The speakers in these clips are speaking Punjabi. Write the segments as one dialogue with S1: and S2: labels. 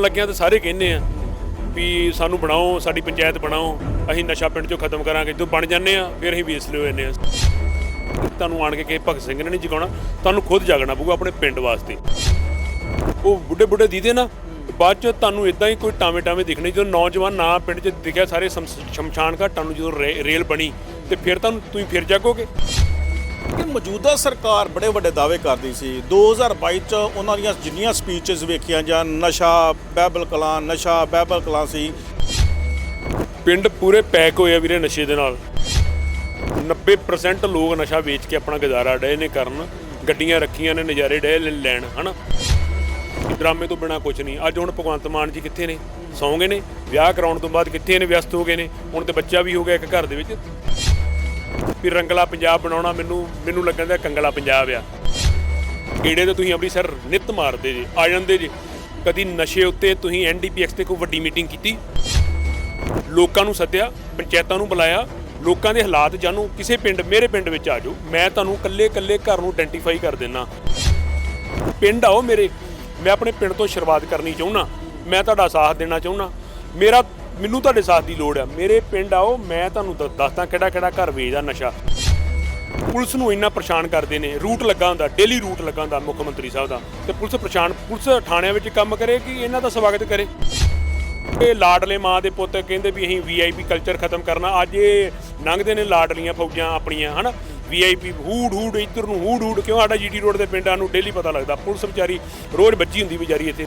S1: ਕਰਨ ਲੱਗਿਆ ਤਾਂ ਸਾਰੇ ਕਹਿੰਦੇ ਆ ਵੀ ਸਾਨੂੰ ਬਣਾਓ, ਸਾਡੀ ਪੰਚਾਇਤ ਬਣਾਓ, ਅਸੀਂ ਨਸ਼ਾ ਪਿੰਡ ਚੋਂ ਖਤਮ ਕਰਾਂਗੇ, ਜਦੋਂ ਬਣ ਜਾਂਦੇ ਆ, ਫਿਰ ਅਸੀਂ ਵੇਚ ਲਿਓ ਜਾਂਦੇ ਆ। ਤੁਹਾਨੂੰ ਆਣ ਕੇ ਕਿਸੇ ਭਗਤ ਸਿੰਘ ਨੇ ਨਹੀਂ ਜਗਾਉਣਾ, ਤੁਹਾਨੂੰ ਖੁਦ ਜਾਗਣਾ ਪਊਗਾ ਆਪਣੇ ਪਿੰਡ ਵਾਸਤੇ। ਉਹ ਬੁੱਢੇ ਬੁੱਢੇ ਦੀਦੇ ਨਾ, ਬਾਅਦ ਚ ਤੁਹਾਨੂੰ ਇਦਾਂ ਹੀ ਕੋਈ ਟਾਵੇਂ ਟਾਵੇਂ ਦਿਖਣੇ, ਜਦੋਂ ਨੌਜਵਾਨ ਨਾ ਪਿੰਡ 'ਚ ਦਿਖਿਆ ਸਾਰੇ ਸ਼ਮਸ਼ਾਨ ਘਾਟਾਂ ਨੂੰ ਜਦੋਂ ਰੇ- ਰੇਲ ਬਣੀ, ਤੇ ਫਿਰ ਤੁਹਾਨੂੰ ਤੁਸੀਂ ਫਿਰ ਜਾਗੋਗੇ।
S2: ਕਿ ਮੌਜੂਦਾ ਸਰਕਾਰ ਬੜੇ ਵੱਡੇ ਦਾਅਵੇ ਕਰਦੀ ਸੀ। 2022 ਚ ਉਹਨਾਂ ਦੀਆਂ ਜਿੰਨੀਆਂ ਸਪੀਚਸ ਵੇਖੀਆਂ ਜਾਂ ਨਸ਼ਾ, ਬਹਿਬਲ ਕਲਾਂ, ਨਸ਼ਾ, ਬਹਿਬਲ ਕਲਾਂ ਸੀ।
S1: ਪਿੰਡ ਪੂਰੇ ਪੈਕ ਹੋਏ ਆ ਵੀਰੇ ਨਸ਼ੇ ਦੇ ਨਾਲ। 90% ਲੋਕ ਨਸ਼ਾ ਵੇਚ ਕੇ ਆਪਣਾ ਗੁਜ਼ਾਰਾ ਡਏ ਨੇ ਕਰਨ। ਗੱਡੀਆਂ ਰੱਖੀਆਂ ਨੇ, ਨਜ਼ਾਰੇ ਡਏ ਲੈ- ਲੈਣ, ਹਨਾ? ਡਰਾਮੇ ਤੋਂ ਬਿਨਾ ਕੁਝ ਨਹੀਂ। ਅੱਜ ਹੁਣ ਭਗਵੰਤ ਮਾਨ ਜੀ ਕਿੱਥੇ ਨੇ? ਸੌਂ ਗਏ ਨੇ। ਵਿਆਹ ਕਰਾਉਣ ਤੋਂ ਬਾਅਦ ਕਿੱਥੇ ਨੇ? ਵਿਅਸਤ ਹੋ ਗਏ ਨੇ। ਹੁਣ ਤੇ ਬੱਚਾ ਵੀ ਹੋ ਗਿਆ ਇੱਕ ਘਰ ਦੇ ਵਿੱਚ। ਵੀ ਰੰਗਲਾ ਪੰਜਾਬ ਬਣਾਉਣਾ ਮੈਨੂੰ ਮੈਨੂੰ ਲੱਗਣ ਦਾ ਕੰਗਲਾ ਪੰਜਾਬ ਆ। ਕੀੜੇ ਤੇ ਤੁਸੀਂ ਅੰਮ੍ਰਿਤਸਰ ਨਿਤ ਮਾਰਦੇ ਜੇ, ਆ ਜਾਂਦੇ ਜੇ। ਕਦੀ ਨਸ਼ੇ ਉੱਤੇ ਤੁਸੀਂ ਐਨਡੀਪੀਐਕਸ ਤੇ ਕੋਈ ਵੱਡੀ ਮੀਟਿੰਗ ਕੀਤੀ? ਲੋਕਾਂ ਨੂੰ ਸੱਦਿਆ, ਪੰਚਾਇਤਾਂ ਨੂੰ ਬੁਲਾਇਆ, ਲੋਕਾਂ ਦੇ ਹਾਲਾਤ ਜਾਣੋ, ਕਿਸੇ ਪਿੰਡ, ਮੇਰੇ ਪਿੰਡ ਵਿੱਚ ਆ ਜਾਓ। ਮੈਂ ਤੁਹਾਨੂੰ ਕੱਲੇ ਕੱਲੇ ਘਰ ਨੂੰ ਆਇਡੈਂਟੀਫਾਈ ਕਰ ਦਿੰਨਾ। ਪਿੰਡ ਆਓ ਮੇਰੇ, ਮੈਂ ਆਪਣੇ ਪਿੰਡ ਤੋਂ ਸ਼ੁਰੂਆਤ ਕਰਨੀ ਚਾਹੁੰਨਾ। ਮੈਂ ਤੁਹਾਡਾ ਸਾਥ ਦੇਣਾ ਚਾਹੁੰਨਾ। ਮੇਰਾ ਮੈਨੂੰ ਤੁਹਾਡੇ ਸਾਥ ਦੀ ਲੋੜ ਆ। ਮੇਰੇ ਪਿੰਡ ਆਓ, ਮੈਂ ਤੁਹਾਨੂੰ ਦ- ਦੱਸਦਾ ਕਿਹੜਾ ਕਿਹੜਾ ਘਰ ਵੇਚਦਾ ਨਸ਼ਾ। ਪੁਲਿਸ ਨੂੰ ਇੰਨਾ ਪਰੇਸ਼ਾਨ ਕਰਦੇ ਨੇ, ਰੂਟ ਲੱਗਾ ਹੁੰਦਾ ਡੇਲੀ ਰੂਟ ਲੱਗਾ ਹੁੰਦਾ ਮੁੱਖ ਮੰਤਰੀ ਸਾਹਿਬ ਦਾ। ਤੇ ਪੁਲਿਸ ਪਰੇਸ਼ਾਨ, ਪੁਲਿਸ ਥਾਣਿਆਂ ਵਿੱਚ ਕੰਮ ਕਰੇ ਕਿ ਇਹਨਾਂ ਦਾ ਸਵਾਗਤ ਕਰੇ? ਇਹ ਲਾਡਲੇ ਮਾਂ ਦੇ ਪੁੱਤ ਕਹਿੰਦੇ ਵੀ ਅਸੀਂ ਵੀਆਈਪੀ ਕਲਚਰ ਖਤਮ ਕਰਨਾ। ਅੱਜ ਇਹ ਲੰਘਦੇ ਨੇ ਲਾਡਲੀਆਂ ਫੌਜਾਂ ਆਪਣੀਆਂ, ਹਨਾ? ਵੀਆਈਪੀ ਹੂੜ ਹੂੜ, ਇੱਧਰ ਨੂੰ ਹੂੜ ਹੂੜ, ਕਿਉਂ? ਸਾਡਾ ਜੀਟੀ ਰੋਡ ਦੇ ਪਿੰਡਾਂ ਨੂੰ ਡੇਲੀ ਪਤਾ ਲੱਗਦਾ। ਪੁਲਿਸ ਵਿਚਾਰੀ ਰੋਜ਼ ਬੱਜੀ ਹੁੰਦੀ ਵਿਚਾਰੀ ਇੱਥੇ।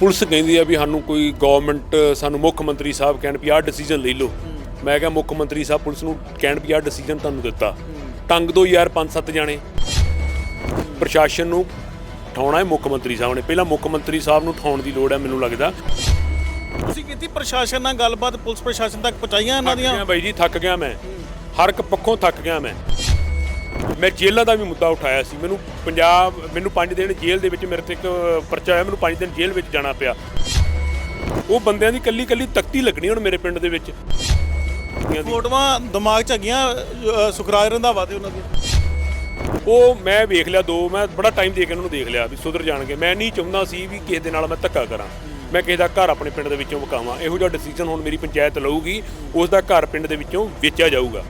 S1: ਪੁਲਿਸ ਕਹਿੰਦੀ ਆ ਵੀ ਸਾਨੂੰ ਕੋਈ ਗਵਰਨਮੈਂਟ ਸਾਨੂੰ ਮੁੱਖ ਮੰਤਰੀ ਸਾਹਿਬ ਕਹਿਣ ਵੀ ਆਹ ਡਿਸੀਜਨ ਲੈ ਲਓ। ਮੈਂ ਕਿਹਾ ਮੁੱਖ ਮੰਤਰੀ ਸਾਹਿਬ ਪੁਲਿਸ ਨੂੰ ਕਹਿਣ ਵੀ ਆਹ ਡਿਸੀਜਨ ਤੁਹਾਨੂੰ ਦਿੱਤਾ। ਟੰਗ ਦੋ ਯਾਰ ਪੰਜ ਸੱਤ ਜਾਣੇ। ਪ੍ਰਸ਼ਾਸਨ ਨੂੰ ਠਾਉਣਾ ਹੈ ਮੁੱਖ ਮੰਤਰੀ ਸਾਹਿਬ ਨੇ। ਪਹਿਲਾਂ ਮੁੱਖ ਮੰਤਰੀ ਸਾਹਿਬ ਨੂੰ ਠਾਉਣ ਦੀ ਲੋੜ ਹੈ ਮੈਨੂੰ ਲੱਗਦਾ।
S2: ਤੁਸੀਂ ਕੀਤੀ ਪ੍ਰਸ਼ਾਸਨ ਨਾਲ ਗੱਲਬਾਤ ਪੁਲਿਸ ਪ੍ਰਸ਼ਾਸਨ ਤੱਕ ਪਹੁੰਚਾਈਆਂ ਇਹਨਾਂ
S1: ਥੱਕ ਗਿਆ
S2: ਦੀਆਂ
S1: ਬਾਈ ਜੀ ਥੱਕ ਗਿਆ ਮੈਂ। ਹਰ ਇੱਕ ਪੱਖੋਂ ਥੱਕ ਗਿਆ ਮੈਂ। ਮੈਂ ਜੇਲ੍ਹਾਂ ਦਾ ਵੀ ਮੁੱਦਾ ਉਠਾਇਆ ਸੀ। ਮੈਨੂੰ ਪੰਜਾਬ ਮੈਨੂੰ 5 ਦਿਨ ਜੇਲ੍ਹ ਦੇ ਵਿੱਚ ਮੇਰੇ ਤੇ ਇੱਕ ਪਰਚਾ ਆਇਆ ਮੈਨੂੰ 5 ਦਿਨ ਜੇਲ੍ਹ ਵਿੱਚ ਜਾਣਾ ਪਿਆ। ਉਹ ਬੰਦਿਆਂ ਦੀ ਕੱਲੀ ਕੱਲੀ ਤਖਤੀ ਲੱਗਣੀ ਹੁਣ ਮੇਰੇ ਪਿੰਡ ਦੇ ਵਿੱਚ।
S2: ਫੋਟੋਆਂ ਦਿਮਾਗ 'ਚ ਹੈਗੀਆਂ ਸੁਖਰਾਜ ਰੰਧਾਵਾ ਤੇ ਉਹਨਾਂ ਦੀ
S1: ਉਹ ਮੈਂ ਵੇਖ ਲਿਆ ਦੋ ਮੈਂ ਬੜਾ ਟਾਈਮ ਦੇ ਕੇ ਉਹਨਾਂ ਨੂੰ ਦੇਖ ਲਿਆ ਵੀ ਸੁਧਰ ਜਾਣਗੇ। ਮੈਂ ਨਹੀਂ ਚਾਹੁੰਦਾ ਸੀ ਵੀ ਕਿਸੇ ਦੇ ਨਾਲ ਮੈਂ ਧੱਕਾ ਕਰਾਂ। ਮੈਂ ਕਿਸੇ ਦਾ ਘਰ ਆਪਣੇ ਪਿੰਡ ਦੇ ਵਿੱਚੋਂ ਵਕਾਵਾਂ। ਇਹੋ ਜਿਹਾ ਡਿਸੀਜਨ ਹੁਣ ਮੇਰੀ ਪੰਚਾਇਤ ਲਊਗੀ ਉਸ ਦਾ ਘਰ ਪਿੰਡ ਦੇ ਵਿੱਚੋਂ ਵੇਚਿਆ ਜਾਊਗਾ।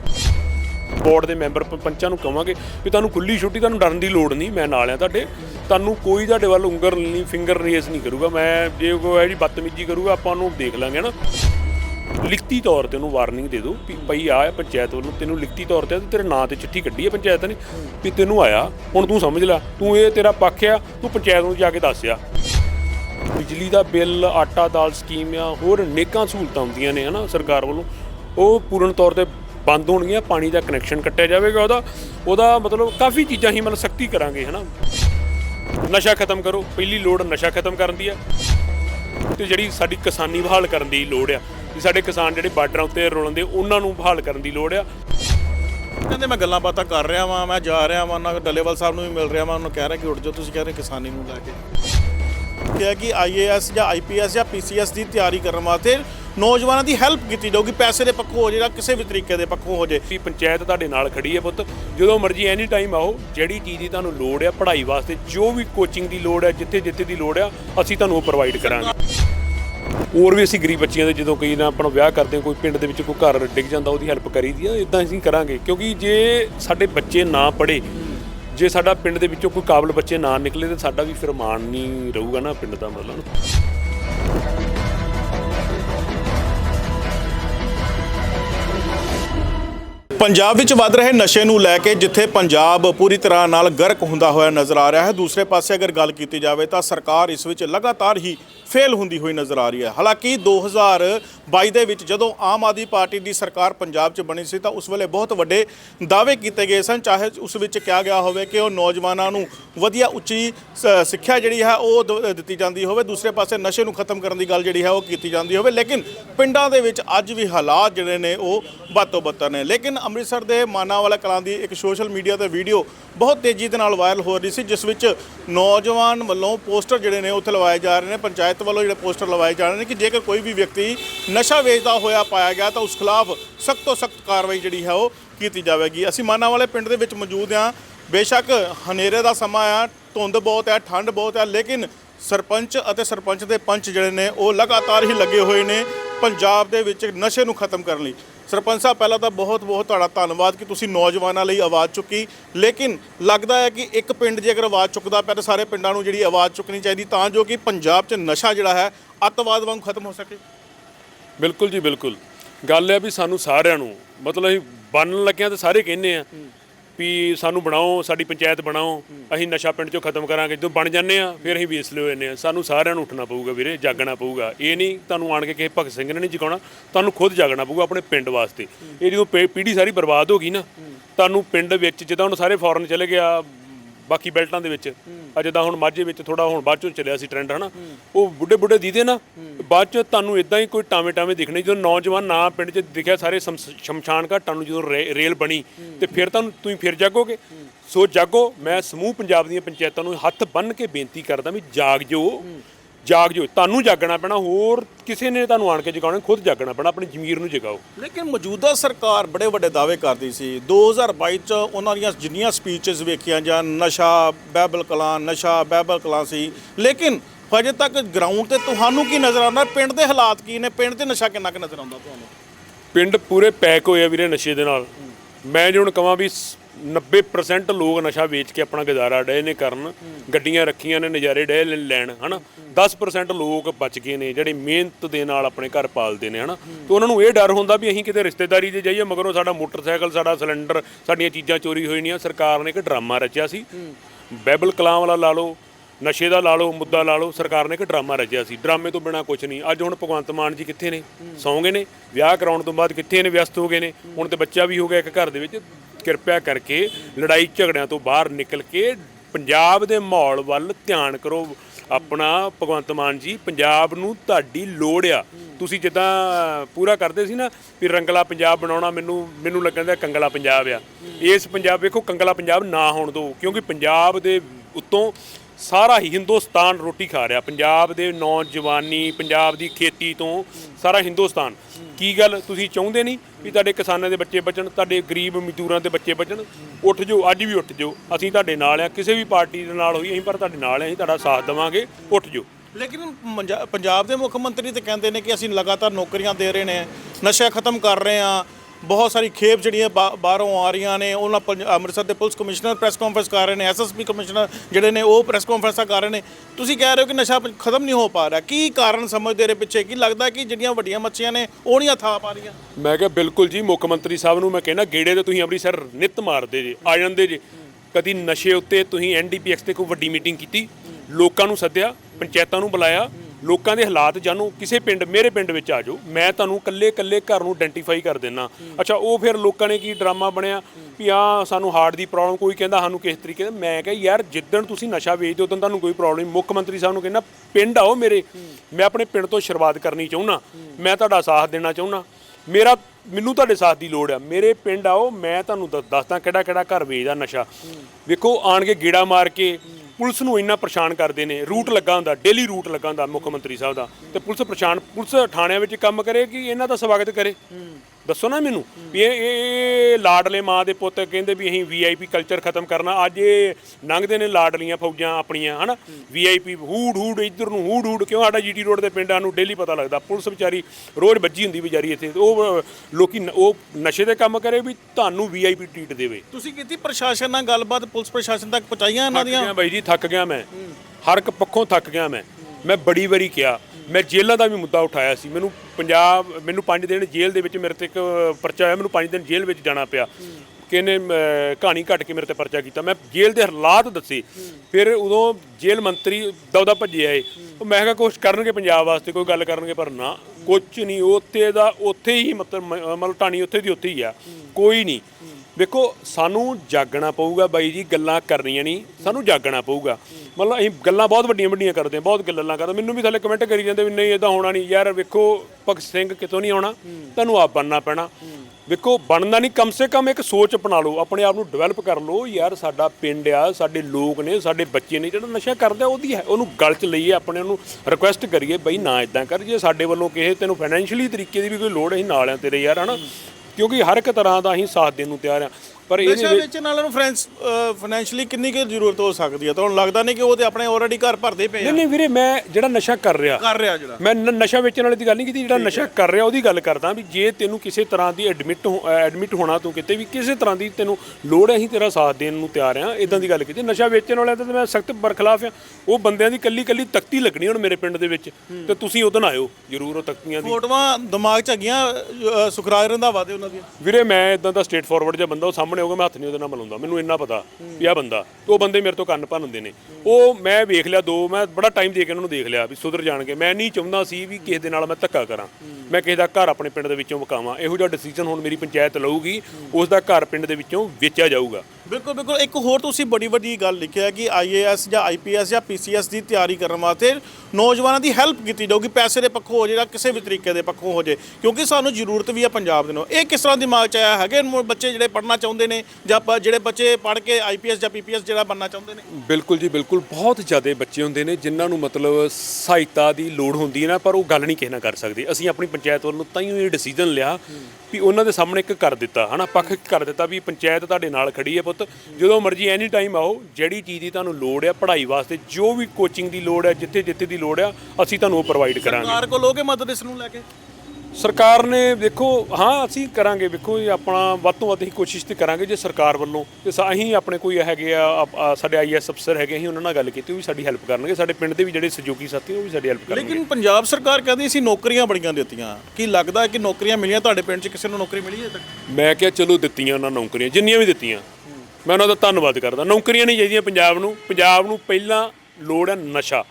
S1: ਬੋਰਡ ਦੇ ਮੈਂਬਰ ਪੰਚਾਂ ਨੂੰ ਕਹਾਂਗੇ ਵੀ ਤੁਹਾਨੂੰ ਖੁੱਲੀ ਛੁੱਟੀ, ਤੁਹਾਨੂੰ ਡਰਨ ਦੀ ਲੋੜ ਨਹੀਂ, ਮੈਂ ਨਾਲ ਆ ਤੁਹਾਡੇ। ਤੁਹਾਨੂੰ ਕੋਈ ਤੁਹਾਡੇ ਵੱਲ ਉਂਗਰ ਨਹੀਂ, ਫਿੰਗਰ ਰੇਸ ਨਹੀਂ ਕਰੂਗਾ। ਮੈਂ ਜੇ ਕੋਈ ਇਹ ਜੀ ਬਦਤਮੀਜ਼ੀ ਕਰੂਗਾ, ਆਪਾਂ ਉਹਨੂੰ ਦੇਖ ਲਾਂਗੇ ਨਾ ਲਿਖਤੀ ਤੌਰ ਤੇ ਉਹਨੂੰ ਵਾਰਨਿੰਗ ਦੇ ਦਿਓ ਵੀ ਭਈ ਆ ਪੰਚਾਇਤ ਵੱਲੋਂ ਤੈਨੂੰ ਲਿਖਤੀ ਤੌਰ ਤੇ ਤੇਰੇ ਨਾਂ ਤੇ ਚਿੱਠੀ ਕੱਢੀ ਹੈ ਪੰਚਾਇਤ ਨੇ ਵੀ ਤੈਨੂੰ ਆਇਆ। ਹੁਣ ਤੂੰ ਸਮਝ ਲੈ, ਤੂੰ ਇਹ ਤੇਰਾ ਪੱਖ ਆ, ਤੂੰ ਪੰਚਾਇਤ ਨੂੰ ਜਾ ਕੇ ਦੱਸਿਆ ਬਿਜਲੀ ਦਾ ਬਿੱਲ, ਆਟਾ ਦਾਲ ਸਕੀਮ ਆ, ਹੋਰ ਨੇਕਾਂ ਸਹੂਲਤਾਂ ਹੁੰਦੀਆਂ ਨੇ, ਹਨਾ, ਸਰਕਾਰ ਵੱਲੋਂ। ਉਹ ਪੂਰਨ ਤੌਰ ਤੇ ਬੰਦ ਹੋਣਗੀਆਂ, ਪਾਣੀ ਦਾ ਕਨੈਕਸ਼ਨ ਕੱਟਿਆ ਜਾਵੇਗਾ ਉਹਦਾ। ਉਹਦਾ ਮਤਲਬ ਕਾਫੀ ਚੀਜ਼ਾਂ ਹੀ ਮਤਲਬ ਸਖਤੀ ਕਰਾਂਗੇ, ਹਨਾ। ਨਸ਼ਾ ਖਤਮ ਕਰੋ, ਪਹਿਲੀ ਲੋੜ ਨਸ਼ਾ ਖਤਮ ਕਰਨ ਦੀ ਆ। ਤੇ ਜਿਹੜੀ ਸਾਡੀ ਕਿਸਾਨੀ ਬਹਾਲ ਕਰਨ ਦੀ ਲੋੜ ਆ, ਵੀ ਸਾਡੇ ਕਿਸਾਨ ਜਿਹੜੇ ਬਾਰਡਰਾਂ ਉੱਤੇ ਰੁਲਣ ਦੇ, ਉਹਨਾਂ ਨੂੰ ਬਹਾਲ ਕਰਨ ਦੀ ਲੋੜ ਆ।
S2: ਕਹਿੰਦੇ ਮੈਂ ਗੱਲਾਂ ਬਾਤਾਂ ਕਰ ਰਿਹਾ ਵਾਂ, ਮੈਂ ਜਾ ਰਿਹਾ ਵਾਂ, ਉਹਨਾਂ ਡੱਲੇਵਾਲ ਸਾਹਿਬ ਨੂੰ ਵੀ ਮਿਲ ਰਿਹਾ ਵਾਂ, ਉਹਨੂੰ ਕਹਿ ਰਿਹਾ ਕਿ ਉੱਠ ਜਾਓ, ਤੁਸੀਂ ਕਹਿ ਰਹੇ ਕਿਸਾਨੀ ਨੂੰ ਲੈ ਕੇ। ਕਿਹਾ ਕਿ ਆਈਏਐਸ ਜਾਂ ਆਈਪੀਐਸ ਜਾਂ ਪੀਸੀਐਸ ਦੀ ਤਿਆਰੀ ਕਰਨ ਵਾਸਤੇ ਨੌਜਵਾਨਾਂ ਦੀ ਹੈਲਪ ਕੀਤੀ ਜਾਊਗੀ, ਪੈਸੇ ਦੇ ਪੱਖੋਂ ਹੋ ਜਾਏ ਜਾਂ ਕਿਸੇ ਵੀ ਤਰੀਕੇ ਦੇ ਪੱਖੋਂ ਹੋ ਜਾਏ।
S1: ਵੀ ਪੰਚਾਇਤ ਤੁਹਾਡੇ ਨਾਲ ਖੜੀ ਹੈ ਪੁੱਤ। ਜਦੋਂ ਮਰਜ਼ੀ ਐਨੀ ਟਾਈਮ ਆਓ, ਜਿਹੜੀ ਚੀਜ਼ ਦੀ ਤੁਹਾਨੂੰ ਲੋੜ ਆ, ਪੜ੍ਹਾਈ ਵਾਸਤੇ ਜੋ ਵੀ ਕੋਚਿੰਗ ਦੀ ਲੋੜ ਹੈ ਜਿੱਥੇ ਜਿੱਥੇ ਦੀ ਲੋੜ ਆ, ਅਸੀਂ ਤੁਹਾਨੂੰ ਉਹ ਪ੍ਰੋਵਾਈਡ ਕਰਾਂਗੇ। ਹੋਰ ਵੀ ਅਸੀਂ ਗਰੀਬ ਬੱਚਿਆਂ ਦੇ ਜਦੋਂ ਕਈ ਨਾ ਆਪਣਾ ਵਿਆਹ ਕਰਦੇ ਕੋਈ ਪਿੰਡ ਦੇ ਵਿੱਚ ਕੋਈ ਘਰ ਡਿੱਗ ਜਾਂਦਾ, ਉਹਦੀ ਹੈਲਪ ਕਰੀਦੀ ਆ ਇਦਾਂ ਅਸੀਂ ਕਰਾਂਗੇ। ਕਿਉਂਕਿ ਜੇ ਸਾਡੇ ਬੱਚੇ ਨਾ ਪੜ੍ਹੇ, ਜੇ ਸਾਡਾ ਪਿੰਡ ਦੇ ਵਿੱਚੋਂ ਕੋਈ ਕਾਬਲ ਬੱਚੇ ਨਾ ਨਿਕਲੇ, ਤਾਂ ਸਾਡਾ ਵੀ ਫਿਰ ਮਾਣ ਨਹੀਂ ਰਹੂਗਾ ਨਾ ਪਿੰਡ ਦਾ ਮਤਲਬ।
S2: ਪੰਜਾਬ ਵਿੱਚ ਵੱਧ ਰਹੇ ਨਸ਼ੇ ਨੂੰ ਲੈ ਕੇ ਜਿੱਥੇ ਪੰਜਾਬ ਪੂਰੀ ਤਰ੍ਹਾਂ ਨਾਲ ਗਰਕ ਹੁੰਦਾ ਹੋਇਆ ਨਜ਼ਰ ਆ ਰਿਹਾ ਹੈ। ਦੂਸਰੇ ਪਾਸੇ ਅਗਰ ਗੱਲ ਕੀਤੀ ਜਾਵੇ ਤਾਂ ਸਰਕਾਰ ਇਸ ਵਿੱਚ ਲਗਾਤਾਰ ਹੀ ਫੇਲ ਹੁੰਦੀ ਹੋਈ ਨਜ਼ਰ ਆ ਰਹੀ ਹੈ। ਹਾਲਾਂਕਿ 2022 ਦੇ ਵਿੱਚ ਜਦੋਂ ਆਮ ਆਦਮੀ ਪਾਰਟੀ ਦੀ ਸਰਕਾਰ ਪੰਜਾਬ 'ਚ ਬਣੀ ਸੀ ਤਾਂ ਉਸ ਵੇਲੇ ਬਹੁਤ ਵੱਡੇ ਦਾਅਵੇ ਕੀਤੇ ਗਏ ਸਨ, ਚਾਹੇ ਉਸ ਵਿੱਚ ਕਿਹਾ ਗਿਆ ਹੋਵੇ ਕਿ ਉਹ ਨੌਜਵਾਨਾਂ ਨੂੰ ਵਧੀਆ ਉੱਚੀ ਸ- ਸਿੱਖਿਆ ਜਿਹੜੀ ਹੈ ਉਹ ਦ- ਦਿੱਤੀ ਜਾਂਦੀ ਹੋਵੇ, ਦੂਸਰੇ ਪਾਸੇ ਨਸ਼ੇ ਨੂੰ ਖਤਮ ਕਰਨ ਦੀ ਗੱਲ ਜਿਹੜੀ ਹੈ ਉਹ ਕੀਤੀ ਜਾਂਦੀ ਹੋਵੇ, ਲੇਕਿਨ ਪਿੰਡਾਂ ਦੇ ਵਿੱਚ ਅੱਜ ਵੀ ਹਾਲਾਤ ਜਿਹੜੇ ਨੇ ਉਹ ਬਾਤੋ ਬੱਤਰ ਨੇ। ਲੇਕਿਨ ਅੰਮ੍ਰਿਤਸਰ ਦੇ ਮਾਨਾਵਾਲਾ ਕਲਾਂ ਦੀ ਇੱਕ ਸੋਸ਼ਲ ਮੀਡੀਆ ਤੇ ਵੀਡੀਓ ਬਹੁਤ ਤੇਜ਼ੀ ਦੇ ਨਾਲ ਵਾਇਰਲ ਹੋ ਰਹੀ ਸੀ, ਜਿਸ ਵਿੱਚ ਨੌਜਵਾਨ ਵੱਲੋਂ ਪੋਸਟਰ ਜਿਹੜੇ ਨੇ ਉੱਥੇ ਲਵਾਏ ਜਾ ਰਹੇ ਨੇ, ਪੰਚਾਇਤ ਵੱਲੋਂ ਜਿਹੜੇ ਪੋਸਟਰ ਲਵਾਏ ਜਾ ਰਹੇ ਨੇ ਕਿ ਜੇਕਰ ਕੋਈ ਵੀ ਵਿਅਕਤੀ ਨਸ਼ਾ ਵੇਚਦਾ ਹੋਇਆ ਪਾਇਆ ਗਿਆ ਤਾਂ ਉਸ ਖਿਲਾਫ ਸਖਤ ਤੋਂ ਸਖਤ ਕਾਰਵਾਈ ਜਿਹੜੀ ਹੈ ਉਹ ਕੀਤੀ ਜਾਵੇਗੀ। ਅਸੀਂ ਮਾਨਾਵਾਲੇ ਪਿੰਡ ਦੇ ਵਿੱਚ ਮੌਜੂਦ ਹਾਂ। ਬੇਸ਼ੱਕ ਹਨੇਰੇ ਦਾ ਸਮਾਂ ਆ, ਧੁੰਦ ਬਹੁਤ ਹੈ, ਠੰਡ ਬਹੁਤ ਹੈ, ਲੇਕਿਨ ਸਰਪੰਚ ਅਤੇ ਸਰਪੰਚ ਦੇ ਪੰਚ ਜਿਹੜੇ ਨੇ ਉਹ ਲਗਾਤਾਰ ਹੀ ਲੱਗੇ ਹੋਏ ਨੇ ਪੰਜਾਬ ਦੇ ਵਿੱਚ ਨਸ਼ੇ ਨੂੰ ਖਤਮ ਕਰਨ ਲਈ। ਸਰਪੰਚ ਸਾਹਿਬ, ਪਹਿਲਾਂ ਤਾਂ ਬਹੁਤ ਬਹੁਤ ਤੁਹਾਡਾ ਧੰਨਵਾਦ ਕਿ ਤੁਸੀਂ ਨੌਜਵਾਨਾਂ ਲਈ ਆਵਾਜ਼ ਚੁੱਕੀ। ਲੇਕਿਨ ਲੱਗਦਾ ਹੈ ਕਿ ਇੱਕ ਪਿੰਡ ਜੇ ਅਗਰ ਆਵਾਜ਼ ਚੁੱਕਦਾ ਪਿਆ ਤਾਂ ਸਾਰੇ ਪਿੰਡਾਂ ਨੂੰ ਜਿਹੜੀ ਆਵਾਜ਼ ਚੁੱਕਣੀ ਚਾਹੀਦੀ, ਤਾਂ ਜੋ ਕਿ ਪੰਜਾਬ 'ਚ ਨਸ਼ਾ ਜਿਹੜਾ ਹੈ, ਅੱਤਵਾਦ ਵਾਂਗ ਖਤਮ ਹੋ ਸਕੇ।
S1: ਬਿਲਕੁਲ ਜੀ, ਬਿਲਕੁਲ। ਗੱਲ ਹੈ ਵੀ ਸਾਨੂੰ ਸਾਰਿਆਂ ਨੂੰ, ਮਤਲਬ ਅਸੀਂ ਬਣਨ ਲੱਗਿਆਂ ਤਾਂ ਸਾਰੇ ਕਹਿੰਦੇ ਆ ਵੀ ਸਾਨੂੰ ਬਣਾਓ ਸਾਡੀ ਪੰਚਾਇਤ ਬਣਾਓ ਅਸੀਂ ਨਸ਼ਾ ਪਿੰਡ ਚੋਂ ਖਤਮ ਕਰਾਂਗੇ। ਜਦੋਂ ਬਣ ਜਾਂਦੇ ਆ ਫਿਰ ਅਸੀਂ ਵੇਚ ਲਿਓ ਜਾਂਦੇ ਆ। ਸਾਨੂੰ ਸਾਰਿਆਂ ਨੂੰ ਉੱਠਣਾ ਪਊਗਾ ਵੀਰੇ ਜਾਗਣਾ ਪਊਗਾ। ਇਹ ਨਹੀਂ ਤੁਹਾਨੂੰ ਆਣ ਕੇ ਕਿਸੇ ਭਗਤ ਸਿੰਘ ਨੇ ਨਹੀਂ ਜਗਾਉਣਾ ਤੁਹਾਨੂੰ ਖੁਦ ਜਾਗਣਾ ਪਊਗਾ ਆਪਣੇ ਪਿੰਡ ਵਾਸਤੇ। ਇਹ ਜਦੋਂ ਪੀੜ੍ਹੀ ਸਾਰੀ ਬਰਬਾਦ ਹੋ ਗਈ ਨਾ ਤੁਹਾਨੂੰ ਪਿੰਡ ਵਿੱਚ ਜਿੱਦਾਂ ਹੁਣ ਸਾਰੇ ਫੋਰਨ ਚਲੇ ਗਿਆ ਬਾਕੀ ਬੈਲਟਾਂ ਦੇ ਵਿੱਚ। ਆ ਜਿੱਦਾਂ ਹੁਣ ਮਾਝੇ ਵਿੱਚ ਥੋੜਾ ਹੁਣ ਬਾਅਦ ਚੋਂ ਚੱਲਿਆ ਸੀ ਟ੍ਰੈਂਡ ਹਨਾ? ਉਹ ਬੁੱਢੇ ਬੁੱਢੇ ਦੀਦੇ ਨਾ ਬਾਅਦ ਚ ਤੁਹਾਨੂੰ ਇਦਾਂ ਹੀ ਕੋਈ ਟਾਵੇਂ ਟਾਵੇਂ ਦਿਖਣੇ। ਜਦੋਂ ਨੌਜਵਾਨ ਨਾ ਪਿੰਡ 'ਚ ਦਿਖਿਆ ਸਾਰੇ ਸ਼ਮਸ- ਸ਼ਮਸ਼ਾਨ ਘਾਟਾਂ ਨੂੰ ਜਦੋਂ ਰੇਲ ਬਣੀ ਤੇ ਫਿਰ ਤੁਹਾਨੂੰ ਤੁਸੀਂ ਫਿਰ ਜਾਗੋਗੇ। ਸੋ ਜਾਗੋ ਮੈਂ ਸਮੂਹ ਪੰਜਾਬ ਦੀਆਂ ਪੰਚਾਇਤਾਂ ਨੂੰ ਹੱਥ ਬੰਨ੍ਹ ਕੇ ਬੇਨਤੀ ਕਰਦਾ ਵੀ ਜਾਗ ਜੋ ਜਾਗ ਜੋ ਤੁਹਾਨੂੰ ਜਾਗਣਾ ਪੈਣਾ ਹੋਰ ਕਿਸੇ ਨੇ ਤੁਹਾਨੂੰ ਆਣ ਕੇ ਜਗਾਉਣਾ ਖੁਦ ਜਾਗਣਾ ਪੈਣਾ ਆਪਣੀ ਜ਼ਮੀਰ ਨੂੰ ਜਗਾਓ।
S2: ਲੇਕਿਨ ਮੌਜੂਦਾ ਸਰਕਾਰ ਬੜੇ ਵੱਡੇ ਦਾਅਵੇ ਕਰਦੀ ਸੀ। 2022 ਚ ਉਹਨਾਂ ਦੀਆਂ ਜਿੰਨੀਆਂ ਸਪੀਚਸ ਵੇਖੀਆਂ ਜਾਂ ਨਸ਼ਾ ਬਹਿਬਲ ਕਲਾਂ ਨਸ਼ਾ ਬਹਿਬਲ ਕਲਾਂ ਸੀ। ਲੇਕਿਨ ਹਜੇ ਤੱਕ ਗਰਾਊਂਡ ਤੇ ਤੁਹਾਨੂੰ ਕੀ ਨਜ਼ਰ ਆਉਂਦਾ? ਪਿੰਡ ਦੇ ਹਾਲਾਤ ਕੀ ਨੇ? ਪਿੰਡ ਤੇ ਨਸ਼ਾ ਕਿੰਨਾ ਕੁ ਨਜ਼ਰ ਆਉਂਦਾ ਤੁਹਾਨੂੰ?
S1: ਪਿੰਡ ਪੂਰੇ ਪੈਕ ਹੋਏ ਆ ਵੀਰੇ ਨਸ਼ੇ ਦੇ ਨਾਲ। ਮੈਂ ਜੇ ਹੁਣ ਕਹਾਂ ਵੀ 90% ਲੋਕ ਨਸ਼ਾ ਵੇਚ ਕੇ ਆਪਣਾ ਗੁਜ਼ਾਰਾ ਡਏ ਨੇ ਕਰਨ, ਗੱਡੀਆਂ ਰੱਖੀਆਂ ਨੇ, ਨਜ਼ਾਰੇ ਡਏ ਲੈ- ਲੈਣ, ਹਨਾ? 10% ਲੋਕ ਬਚ ਗਏ ਨੇ, ਜਿਹੜੇ ਮਿਹਨਤ ਦੇ ਨਾਲ ਆਪਣੇ ਘਰ ਪਾਲਦੇ ਨੇ, ਹਨਾ? ਤੇ ਉਹਨਾਂ ਨੂੰ ਇਹ ਡਰ ਹੁੰਦਾ ਵੀ ਅਸੀਂ ਕਿਤੇ ਰਿਸ਼ਤੇਦਾਰੀ 'ਚ ਜਾਈਏ, ਮਗਰੋਂ ਸਾਡਾ ਮੋਟਰਸਾਈਕਲ, ਸਾਡਾ ਸਿਲੰਡਰ, ਸਾਡੀਆਂ ਚੀਜ਼ਾਂ ਚੋਰੀ ਹੋਈ ਨਹੀਂ ਸਰਕਾਰ ਨੇ ਇੱਕ ਡਰਾਮਾ ਰਚਿਆ ਸੀ। ਬਾਈਬਲ ਕਲਾਮ ਵਾਲਾ ਲਾ ਲਓ, ਨਸ਼ੇ ਦਾ ਲਾ ਲਓ, ਮੁੱਦਾ ਲਾ ਲਓ, ਸਰਕਾਰ ਨੇ ਇੱਕ ਡਰਾਮਾ ਰਚਿਆ ਸੀ। ਡਰਾਮੇ ਤੋਂ ਬਿਨਾ ਕੁਝ ਨਹੀਂ। ਅੱਜ ਹੁਣ ਭਗਵੰਤ ਮਾਨ ਜੀ ਕਿੱਥੇ ਨੇ? ਸੌਂ ਗਏ ਨੇ। ਵਿਆਹ ਕਰਾਉਣ ਤੋਂ ਬਾਅਦ ਕਿੱਥੇ ਨੇ? ਵਿਅਸਤ ਹੋ ਗਏ ਨੇ। ਹੁਣ ਤੇ ਬੱਚਾ ਵੀ ਹੋ ਗਿਆ ਇੱਕ ਘਰ ਦੇ ਵਿੱਚ। ਕਿਰਪਾ ਕਰਕੇ ਲੜਾਈ ਝਗੜਿਆਂ ਤੋਂ ਬਾਹਰ ਨਿਕਲ ਕੇ ਪੰਜਾਬ ਦੇ ਮਾਹੌਲ ਵੱਲ ਧਿਆਨ ਕਰੋ। ਆਪਣਾ ਭਗਵੰਤ ਮਾਨ ਜੀ, ਪੰਜਾਬ ਨੂੰ ਤੁਹਾਡੀ ਲੋੜ ਆ। ਤੁਸੀਂ ਜਿੱਦਾਂ ਪੂਰਾ ਕਰਦੇ ਸੀ ਨਾ ਵੀ ਰੰਗਲਾ ਪੰਜਾਬ ਬਣਾਉਣਾ, ਮੈਨੂੰ ਮੈਨੂੰ ਲੱਗਣ ਦਾ ਕੰਗਲਾ ਪੰਜਾਬ ਆ। ਇਸ ਪੰਜਾਬ, ਵੇਖੋ ਕੰਗਲਾ ਪੰਜਾਬ ਨਾ ਹੋਣ ਦਿਓ, ਕਿਉਂਕਿ ਪੰਜਾਬ ਦੇ ਉੱਤੋਂ ਸਾਰਾ ਹੀ ਹਿੰਦੁਸਤਾਨ ਰੋਟੀ ਖਾ ਰਿਹਾ। ਪੰਜਾਬ ਦੇ ਨੌਜਵਾਨੀ, ਪੰਜਾਬ ਦੀ ਖੇਤੀ ਤੋਂ ਸਾਰਾ ਹਿੰਦੁਸਤਾਨ। ਕੀ ਗੱਲ ਤੁਸੀਂ ਚਾਹੁੰਦੇ ਨਹੀਂ ਵੀ ਤੁਹਾਡੇ ਕਿਸਾਨਾਂ ਦੇ ਬੱਚੇ ਬਚਣ, ਤੁਹਾਡੇ ਗਰੀਬ ਮਜ਼ਦੂਰਾਂ ਦੇ ਬੱਚੇ ਬਚਣ? ਉੱਠ ਜਾਓ, ਅੱਜ ਵੀ ਉੱਠ ਜਾਓ। ਅਸੀਂ ਤੁਹਾਡੇ ਨਾਲ ਆ ਕਿਸੇ ਵੀ ਪਾਰਟੀ ਦੇ ਨਾਲ ਹੋਈ ਅਸੀਂ, ਪਰ ਤੁਹਾਡੇ ਨਾਲ ਆ ਅਸੀਂ ਤੁਹਾਡਾ ਸਾਥ ਦੇਵਾਂਗੇ, ਉੱਠ ਜਾਓ।
S2: ਲੇਕਿਨ ਪੰਜਾਬ ਦੇ ਮੁੱਖ ਮੰਤਰੀ ਤੇ ਕਹਿੰਦੇ ਨੇ ਕਿ ਅਸੀਂ ਲਗਾਤਾਰ ਨੌਕਰੀਆਂ ਦੇ ਰਹੇ ਨੇ, ਨਸ਼ਾ ਖਤਮ ਕਰ ਰਹੇ ਹਾਂ। ਬਹੁਤ ਸਾਰੀ ਖੇਪ ਜਿਹੜੀਆਂ ਬਾ- ਬਾਹਰੋਂ ਆ ਰਹੀਆਂ ਨੇ, ਉਹਨਾਂ ਪੰਜ- ਅੰਮ੍ਰਿਤਸਰ ਦੇ ਪੁਲਿਸ ਕਮਿਸ਼ਨਰ ਪ੍ਰੈਸ ਕਾਨਫਰੰਸ ਕਰ ਰਹੇ ਨੇ ਐਸਐਸਪੀ ਕਮਿਸ਼ਨਰ ਜਿਹੜੇ ਨੇ, ਉਹ ਪ੍ਰੈਸ ਕਾਨਫਰੰਸਾਂ ਕਰ ਰਹੇ ਨੇ। ਤੁਸੀਂ ਕਹਿ ਰਹੇ ਹੋ ਕਿ ਨਸ਼ਾ ਖਤਮ ਨਹੀਂ ਹੋ ਪਾ ਰਿਹਾ। ਕੀ ਕਾਰਨ ਸਮਝਦੇ ਰਹੇ ਪਿੱਛੇ? ਕੀ ਲੱਗਦਾ ਕਿ ਜਿਹੜੀਆਂ ਵੱਡੀਆਂ ਮੱਛੀਆਂ ਨੇ, ਉਹ ਨਹੀਂ ਥਾ ਪਾ ਰਹੀਆਂ?
S1: ਮੈਂ ਕਿਹਾ ਬਿਲਕੁਲ ਜੀ, ਮੁੱਖ ਮੰਤਰੀ ਸਾਹਿਬ ਨੂੰ ਮੈਂ ਕਹਿੰਦਾ, ਗੇੜੇ ਤੇ ਤੁਸੀਂ ਅੰਮ੍ਰਿਤਸਰ ਨਿਤ ਮਾਰਦੇ ਜੇ, ਆ ਜਾਂਦੇ ਜੇ। ਕਦੀ ਨਸ਼ੇ ਉੱਤੇ ਤੁਸੀਂ ਐਨਡੀਪੀਐਕਸ ਤੇ ਕੋਈ ਵੱਡੀ ਮੀਟਿੰਗ ਕੀਤੀ? ਲੋਕਾਂ ਨੂੰ ਸੱਦਿਆ, ਪੰਚਾਇਤਾਂ ਨੂੰ ਬੁਲਾਇਆ ਲੋਕਾਂ ਦੇ ਹਾਲਾਤ ਜਾਣੋ, ਕਿਸੇ ਪਿੰਡ, ਮੇਰੇ ਪਿੰਡ ਵਿੱਚ ਆ ਜਾਓ, ਮੈਂ ਤੁਹਾਨੂੰ ਕੱਲੇ ਕੱਲੇ ਘਰ ਨੂੰ ਆਇਡੈਂਟੀਫਾਈ ਕਰ ਦਿੰਨਾ। ਅੱਛਾ, ਉਹ ਫਿਰ ਲੋਕਾਂ ਨੇ ਕੀ ਡਰਾਮਾ ਬਣਿਆ? ਵੀ ਆ ਸਾਨੂੰ ਹਾਰਟ ਦੀ ਪ੍ਰੋਬਲਮ ਕੋਈ ਕਹਿੰਦਾ, ਸਾਨੂੰ ਕਿਸ ਤਰੀਕੇ ਦਾ? ਮੈਂ ਕਿਹਾ, ਯਾਰ, ਜਿੱਦਣ ਤੁਸੀਂ ਨਸ਼ਾ ਵੇਚਦੇ ਉਦੋਂ ਤੁਹਾਨੂੰ ਕੋਈ ਪ੍ਰੋਬਲਮ ਨਹੀਂ। ਮੁੱਖ ਮੰਤਰੀ ਸਾਹਿਬ ਨੂੰ ਕਹਿੰਦਾ, ਪਿੰਡ ਆਓ ਮੇਰੇ, ਮੈਂ ਆਪਣੇ ਪਿੰਡ ਤੋਂ ਸ਼ੁਰੂਆਤ ਕਰਨੀ ਚਾਹੁੰਦਾ ਮੈਂ ਤੁਹਾਡਾ ਸਾਥ ਦੇਣਾ ਚਾਹੁੰਦਾ ਮੇਰਾ, ਮੈਨੂੰ ਤੁਹਾਡੇ ਸਾਥ ਦੀ ਲੋੜ ਆ। ਮੇਰੇ ਪਿੰਡ ਆਓ, ਮੈਂ ਤੁਹਾਨੂੰ ਦੱਸ- ਦੱਸਦਾ ਕਿਹੜਾ ਕਿਹੜਾ ਘਰ ਵੇਚਦਾ ਨਸ਼ਾ। ਵੇਖੋ, ਆਣ ਕੇ ਗੇੜਾ ਮਾਰ ਕੇ ਪੁਲਿਸ ਨੂੰ ਇੰਨਾ ਪਰੇਸ਼ਾਨ ਕਰਦੇ ਨੇ, ਰੂਟ ਲੱਗਾ ਹੁੰਦਾ ਡੇਲੀ ਰੂਟ ਲੱਗਾ ਹੁੰਦਾ ਮੁੱਖ ਮੰਤਰੀ ਸਾਹਿਬ ਦਾ, ਤੇ ਪੁਲਿਸ ਪਰੇਸ਼ਾਨ, ਪੁਲਿਸ ਥਾਣਿਆਂ ਵਿੱਚ ਕੰਮ ਕਰੇ ਕਿ ਇਹਨਾਂ ਦਾ ਸਵਾਗਤ ਕਰੇ? ਦੱਸੋ ਨਾ ਮੈਨੂੰ ਵੀ ਇਹ ਇਹ ਲਾਡਲੇ ਮਾਂ ਦੇ ਪੁੱਤ ਕਹਿੰਦੇ ਵੀ ਅਸੀਂ ਵੀਆਈਪੀ ਕਲਚਰ ਖਤਮ ਕਰਨਾ। ਅੱਜ ਇਹ ਲੰਘਦੇ ਨੇ ਲਾਡਲੀਆਂ ਫੌਜਾਂ ਆਪਣੀਆਂ ਹਨਾ? ਵੀਆਈਪੀ ਹੂੜ ਹੂੜ ਇੱਧਰ ਨੂੰ ਹੂੜ ਹੂੜ ਕਿਉਂ ਸਾਡਾ ਜੀਟੀ ਰੋਡ ਦੇ ਪਿੰਡਾਂ ਨੂੰ ਡੇਲੀ ਪਤਾ ਲੱਗਦਾ। ਪੁਲਿਸ ਵਿਚਾਰੀ ਰੋਜ਼ ਵੱਜੀ ਹੁੰਦੀ ਵਿਚਾਰੀ ਇੱਥੇ। ਉਹ ਲੋਕੀ ਨ- ਉਹ ਨਸ਼ੇ ਦੇ ਕੰਮ ਕਰੇ ਵੀ ਤੁਹਾਨੂੰ ਵੀਆਈਪੀ ਟ੍ਰੀਟ ਦੇਵੇ।
S2: ਤੁਸੀਂ ਕੀਤੀ ਪ੍ਰਸ਼ਾਸਨ ਨਾਲ ਗੱਲਬਾਤ ਪੁਲਿਸ ਪ੍ਰਸ਼ਾਸਨ ਤੱਕ ਪਹੁੰਚਾਈਆਂ ਇਹਨਾਂ
S1: ਥੱਕ
S2: ਦੀਆਂ?
S1: ਗਿਆ ਬਾਈ ਜੀ ਥੱਕ ਗਿਆ ਮੈਂ। ਹਰ ਇੱਕ ਪੱਖੋਂ ਥੱਕ ਗਿਆ ਮੈਂ। ਮੈਂ ਬੜੀ ਵਾਰੀ ਕਿਹਾ ਮੈਂ ਜੇਲ੍ਹਾਂ ਦਾ ਵੀ ਮੁੱਦਾ ਉਠਾਇਆ ਸੀ। ਮੈਨੂੰ ਪੰਜਾਬ, ਮੈਨੂੰ 5 ਦਿਨ ਜੇਲ੍ਹ ਦੇ ਵਿੱਚ ਮੇਰੇ ਤੇ ਇੱਕ ਪਰਚਾ ਹੋਇਆ, ਮੈਨੂੰ 5 ਦਿਨ ਜੇਲ੍ਹ ਵਿੱਚ ਜਾਣਾ ਪਿਆ। ਕਿਨੇ ਕਹਾਣੀ ਘਟ ਕੇ ਮੇਰੇ ਤੇ ਪਰਚਾ ਕੀਤਾ। ਮੈਂ ਜੇਲ੍ਹ ਦੇ ਹਾਲਾਤ ਦੱਸੇ। ਫਿਰ ਉਦੋਂ ਜੇਲ੍ਹ ਮੰਤਰੀ ਦੌਦਾ ਭੱਜੇ ਆਏ। ਉਹ ਮੈਂ ਕਿਹਾ, ਕੁਛ ਕਰਨਗੇ ਪੰਜਾਬ ਵਾਸਤੇ, ਕੋਈ ਗੱਲ ਕਰਨਗੇ? ਪਰ ਨਾ, ਕੁਛ ਨਹੀਂ। ਉੱਥੇ ਦਾ, ਉੱਥੇ ਹੀ ਮਤਲਬ ਮਤਲਬ ਟਾਣੀ ਉੱਥੇ ਦੀ ਉੱਥੇ ਹੀ ਆ। ਕੋਈ ਨਹੀਂ। ਵੇਖੋ, ਸਾਨੂੰ ਜਾਗਣਾ ਪਊਗਾ ਬਾਈ ਜੀ, ਗੱਲਾਂ ਕਰਨੀਆਂ ਨਹੀਂ। ਸਾਨੂੰ ਜਾਗਣਾ ਪਊਗਾ। ਮਤਲਬ ਅਸੀਂ ਗੱਲਾਂ ਬਹੁਤ ਵੱਡੀਆਂ ਵੱਡੀਆਂ ਕਰਦੇ ਹਾਂ, ਬਹੁਤ ਗੱਲਾਂ ਕਰਦੇ ਮੈਨੂੰ ਵੀ ਥੱਲੇ ਕਮੈਂਟ ਕਰੀ ਜਾਂਦੇ ਵੀ ਨਹੀਂ ਇਦਾਂ ਹੋਣਾ ਨਹੀਂ। ਯਾਰ ਵੇਖੋ, ਭਗਤ ਸਿੰਘ ਕਿਤੋਂ ਨਹੀਂ ਆਉਣਾ? ਤੁਹਾਨੂੰ ਆਪ ਬਣਨਾ ਪੈਣਾ। ਵੇਖੋ, ਬਣਨਾ ਨਹੀਂ, ਕਮ ਸੇ ਕਮ ਇੱਕ ਸੋਚ ਅਪਣਾ ਲਓ, ਆਪਣੇ ਆਪ ਨੂੰ ਡਿਵੈਲਪ ਕਰ ਲਓ, ਯਾਰ ਸਾਡਾ ਪਿੰਡ ਆ, ਸਾਡੇ ਲੋਕ ਨੇ, ਸਾਡੇ ਬੱਚੇ ਨੇ, ਜਿਹੜਾ ਨਸ਼ਾ ਕਰਦਾ ਉਹਦੀ ਹੈ, ਉਹਨੂੰ ਗਲ 'ਚ ਲਈਏ, ਆਪਣੇ ਨੂੰ ਰਿਕੁਐਸਟ ਕਰੀਏ, ਬਈ ਨਾ ਇਦਾਂ ਕਰ, ਜੇ ਸਾਡੇ ਵੱਲੋਂ ਕਿਸੇ, ਤੈਨੂੰ ਫਾਈਨੈਂਸ਼ੀਅਲੀ ਤਰੀਕੇ ਦੀ ਵੀ ਕੋਈ ਲੋੜ ਅਸੀਂ ਨਾਲ ਆ ਤੇਰੇ ਯਾਰ, ਹਨਾ? ਕਿਉਂਕਿ ਹਰ ਇੱਕ ਤਰ੍ਹਾਂ ਦਾ ਅਸੀਂ ਸਾਥ ਦੇਣ ਨੂੰ ਤਿਆਰ ਆ ਪਰ ਇਹਦੇ
S2: ਨਸ਼ਾ
S1: ਵਿੱਚ
S2: ਵੇਚਣ ਵਾਲਿਆਂ ਨੂੰ ਫਾਈਨੈਂਸ ਫਾਈਨੈਂਸ਼ੀਅਲੀ ਕਿੰਨੀ ਕੁ ਜ਼ਰੂਰਤ ਹੋ ਸਕਦੀ ਹੈ ਤੁਹਾਨੂੰ ਲੱਗਦਾ ਨਹੀਂ ਕਿ ਉਹ ਤੇ ਆਪਣੇ ਆਲਰੇਡੀ ਘਰ ਭਰਦੇ ਪਏ
S1: ਨਹੀਂ
S2: ਆ?
S1: ਨਹੀਂ ਵੀਰੇ ਮੈਂ ਜਿਹੜਾ ਨਸ਼ਾ ਕਰ ਰਿਹਾ।
S2: ਕਰ ਰਿਹਾ ਜਿਹੜਾ।
S1: ਮੈਂ ਨ- ਨਸ਼ਾ ਵੇਚਣ ਵਾਲੀ ਦੀ ਗੱਲ ਨਹੀਂ ਕੀਤੀ ਜਿਹੜਾ ਨਸ਼ਾ ਕਰ ਰਿਹਾ ਉਹਦੀ ਗੱਲ ਕਰਦਾ ਵੀ ਜੇ ਤੈਨੂੰ ਕਿਸੇ ਤਰ੍ਹਾਂ ਦੀ ਐਡਮਿਟ ਐਡਮਿਟ ਹੋਣਾ ਤੂੰ ਕਿਤੇ ਵੀ ਕਿਸੇ ਤਰ੍ਹਾਂ ਦੀ ਤੈਨੂੰ ਲੋੜ ਹੈ ਅਸੀਂ ਤੇਰਾ ਸਾਥ ਦੇਣ ਨੂੰ ਤਿਆਰ ਆ ਇਦਾਂ ਦੀ ਗੱਲ ਕੀਤੀ। ਨਸ਼ਾ ਵੇਚਣ ਵਾਲਿਆਂ ਦਾ ਤਾਂ ਮੈਂ ਸਖਤ ਬਰਖਲਾਫ ਆ ਉਹ ਬੰਦਿਆਂ ਦੀ ਕੱਲੀ ਕੱਲੀ ਤਖਤੀ ਲੱਗਣੀ ਹੁਣ ਮੇਰੇ ਪਿੰਡ ਦੇ ਵਿੱਚ। ਤੇ ਤੁਸੀਂ ਉਦੋਂ ਆਇਓ ਜ਼ਰੂਰ ਉਹ ਤਖਤੀਆਂ ਦੀ।
S2: ਫੋਟੋਆਂ ਦਿਮਾਗ 'ਚ ਹੈਗੀਆਂ ਅ, ਸੁਖਰਾਜ ਰੰਧਾਵਾ ਦੇ ਉਹਨਾਂ ਦੀਆਂ।
S1: ਵੀਰੇ ਮੈਂ ਇਦਾਂ ਦਾ ਸਟੇਟ ਫਾਰਵਰਡ ਜਿਹਾ ਬੰਦਾ ਉਹ ਸਾਹਮਣੇ ਹੋਊਗਾ ਮੈਂ ਹੱਥ ਨਹੀਂ ਉਹਦੇ ਨਾਲ ਮਿਲਾਉਂਦਾ। ਮੈਨੂੰ ਇੰਨਾ ਪਤਾ ਵੀ ਆ ਬੰਦਾ, ਤੇ ਉਹ ਬੰਦੇ ਮੇਰੇ ਤੋਂ ਕੰਨ ਭੰਨਦੇ ਨੇ। ਉਹ ਮੈਂ ਵੇਖ ਲਿਆ ਦੋ, ਮੈਂ ਬੜਾ ਟਾਈਮ ਦੇ ਕੇ ਉਹਨਾਂ ਨੂੰ ਦੇਖ ਲਿਆ ਵੀ ਸੁਧਰ ਜਾਣਗੇ। ਮੈਂ ਨਹੀਂ ਚਾਹੁੰਦਾ ਸੀ ਵੀ ਕਿਸੇ ਦੇ ਨਾਲ ਮੈਂ ਧੱਕਾ ਕਰਾਂ। ਮੈਂ ਕਿਸੇ ਦਾ ਘਰ ਆਪਣੇ ਪਿੰਡ ਦੇ ਵਿੱਚੋਂ ਵਕਾਵਾਂ। ਇਹੋ ਜਿਹਾ ਡਿਸੀਜਨ ਹੁਣ ਮੇਰੀ ਪੰਚਾਇਤ ਲਊਗੀ, ਉਸ ਦਾ ਘਰ ਪਿੰਡ ਦੇ ਵਿੱਚੋਂ ਵੇਚਿਆ ਜਾਊਗਾ।
S2: ਬਿਲਕੁਲ ਬਿਲਕੁਲ। ਇੱਕ ਹੋਰ ਤੁਸੀਂ ਬੜੀ ਵੱਡੀ ਗੱਲ ਲਿਖਿਆ ਕਿ ਆਈਏਐਸ ਜਾਂ ਆਈਪੀਐਸ ਜਾਂ ਪੀਸੀਐਸ ਦੀ ਤਿਆਰੀ ਕਰਨ ਵਾਸਤੇ ਨੌਜਵਾਨਾਂ ਦੀ ਹੈਲਪ ਕੀਤੀ ਜਾਊਗੀ, ਪੈਸੇ ਦੇ ਪੱਖੋਂ ਹੋ ਜਾਏ ਕਿਸੇ ਵੀ ਤਰੀਕੇ ਦੇ ਪੱਖੋਂ ਹੋ ਜਾਏ ਕਿਉਂਕਿ ਸਾਨੂੰ ਜ਼ਰੂਰਤ ਵੀ ਹੈ ਪੰਜਾਬ ਦੇ ਨੂੰ ਇਹ ਕਿਸ ਤਰ੍ਹਾਂ ਦਿਮਾਗ 'ਚ ਆਇਆ ਹੈਗੇ ਬੱਚੇ ਜਿਹੜੇ ਪੜ੍ਹਨਾ ਚਾਹੁੰਦੇ ਨੇ, ਜਾਂ ਜਿਹੜੇ ਬੱਚੇ ਪੜ੍ਹ ਕੇ ਆਈਪੀਐਸ ਜਾਂ ਪੀਪੀਐਸ ਜਿਹੜਾ ਬਣਨਾ ਚਾਹੁੰਦੇ ਨੇ?
S1: ਬਿਲਕੁਲ ਜੀ, ਬਿਲਕੁਲ। ਬਹੁਤ ਜ਼ਿਆਦਾ ਬੱਚੇ ਹੁੰਦੇ ਨੇ, ਜਿਨ੍ਹਾਂ ਨੂੰ ਮਤਲਬ ਸਹਾਇਤਾ ਦੀ ਲੋੜ ਹੁੰਦੀ ਹੈ ਨਾ, ਪਰ ਉਹ ਗੱਲ ਨਹੀਂ ਕਿਸੇ ਨਾਲ ਕਰ ਸਕਦੇ। ਅਸੀਂ ਆਪਣੀ ਪੰਚਾਇਤ ਵੱਲੋਂ ਤਾਂ ਹੀ ਇਹ ਡਿਸੀਜਨ ਲਿਆ ਵੀ ਉਹਨਾਂ ਦੇ ਸਾਹਮਣੇ ਇੱਕ ਕਰ ਦਿੱਤਾ, ਹਨਾ? ਪੱਖ ਕਰ ਦਿੱਤਾ ਵੀ ਪੰਚਾਇਤ ਤੁਹਾਡੇ ਨਾਲ ਖੜੀ ਹੈ ਪੁੱਤ। ਜਦੋਂ ਮਰਜ਼ੀ ਐਨੀ ਟਾਈਮ ਆਓ, ਜਿਹੜੀ ਚੀਜ਼ ਦੀ ਤੁਹਾਨੂੰ ਲੋੜ ਹੈ, ਪੜ੍ਹਾਈ ਵਾਸਤੇ ਜੋ ਵੀ ਕੋਚਿੰਗ ਦੀ ਲੋੜ ਹੈ ਜਿੱਥੇ ਜਿੱਥੇ ਦੀ ਲੋੜ ਆ ਅਸੀਂ ਤੁਹਾਨੂੰ ਉਹ ਪ੍ਰੋਵਾਈਡ ਕਰਾਂਗੇ।
S2: ਸਰਕਾਰ ਕੋਲ ਲੋਗੇ ਮਦਦ ਇਸ ਨੂੰ ਲੈ ਕੇ?
S1: ਸਰਕਾਰ ਨੇ ਵੇਖੋ ਹਾਂ ਅਸੀਂ ਕਰਾਂਗੇ ਵੇਖੋ ਇਹ ਆਪਣਾ ਵੱਧ ਤੋਂ ਵੱਧ ਅਸੀਂ ਕੋਸ਼ਿਸ਼ ਤੇ ਕਰਾਂਗੇ ਜੇ ਸਰਕਾਰ ਵੱਲੋਂ। ਤੇ ਅਸੀਂ ਆਪਣੇ ਕੋਈ ਹੈਗੇ ਆ ਸਾਡੇ ਆਈਐਸ ਅਫਸਰ ਹੈਗੇ ਅਸੀਂ ਉਹਨਾਂ ਨਾਲ ਗੱਲ ਕੀਤੀ ਉਹ ਵੀ ਸਾਡੀ ਹੈਲਪ ਕਰਨਗੇ। ਸਾਡੇ ਪਿੰਡ ਦੇ ਵੀ ਜਿਹੜੇ ਸਹਿਯੋਗੀ ਸਾਥੀ ਉਹ ਵੀ ਸਾਡੀ ਹੈਲਪ ਕਰਨਗੇ।
S2: ਲੇਕਿਨ ਪੰਜਾਬ ਸਰਕਾਰ ਕਹਿੰਦੀ ਸੀ ਨੌਕਰੀਆਂ ਬੜੀਆਂ ਦਿੱਤੀਆਂ। ਕੀ ਲੱਗਦਾ ਹੈ ਕਿ ਨੌਕਰੀਆਂ ਮਿਲੀਆਂ? ਤੁਹਾਡੇ ਪਿੰਡ 'ਚ ਕਿਸੇ ਨੂੰ ਨੌਕਰੀ ਮਿਲੀ ਹੈ ਤੱਕ?
S1: ਮੈਂ ਕਿਹਾ ਚਲੋ ਦਿੱਤੀਆਂ ਉਹਨਾਂ ਨੌਕਰੀਆਂ ਜਿੰਨੀਆਂ ਵੀ ਦਿੱਤੀਆਂ। ਮੈਂ ਉਹਨਾਂ ਦਾ ਧੰਨਵਾਦ ਕਰਦਾ। ਨੌਕਰੀਆਂ ਨਹੀਂ ਚਾਹੀਦੀਆਂ ਪੰਜਾਬ ਨੂੰ। ਪੰਜਾਬ ਨੂੰ ਪਹਿਲਾਂ ਲੋੜ ਹੈ ਨਸ਼ਾ।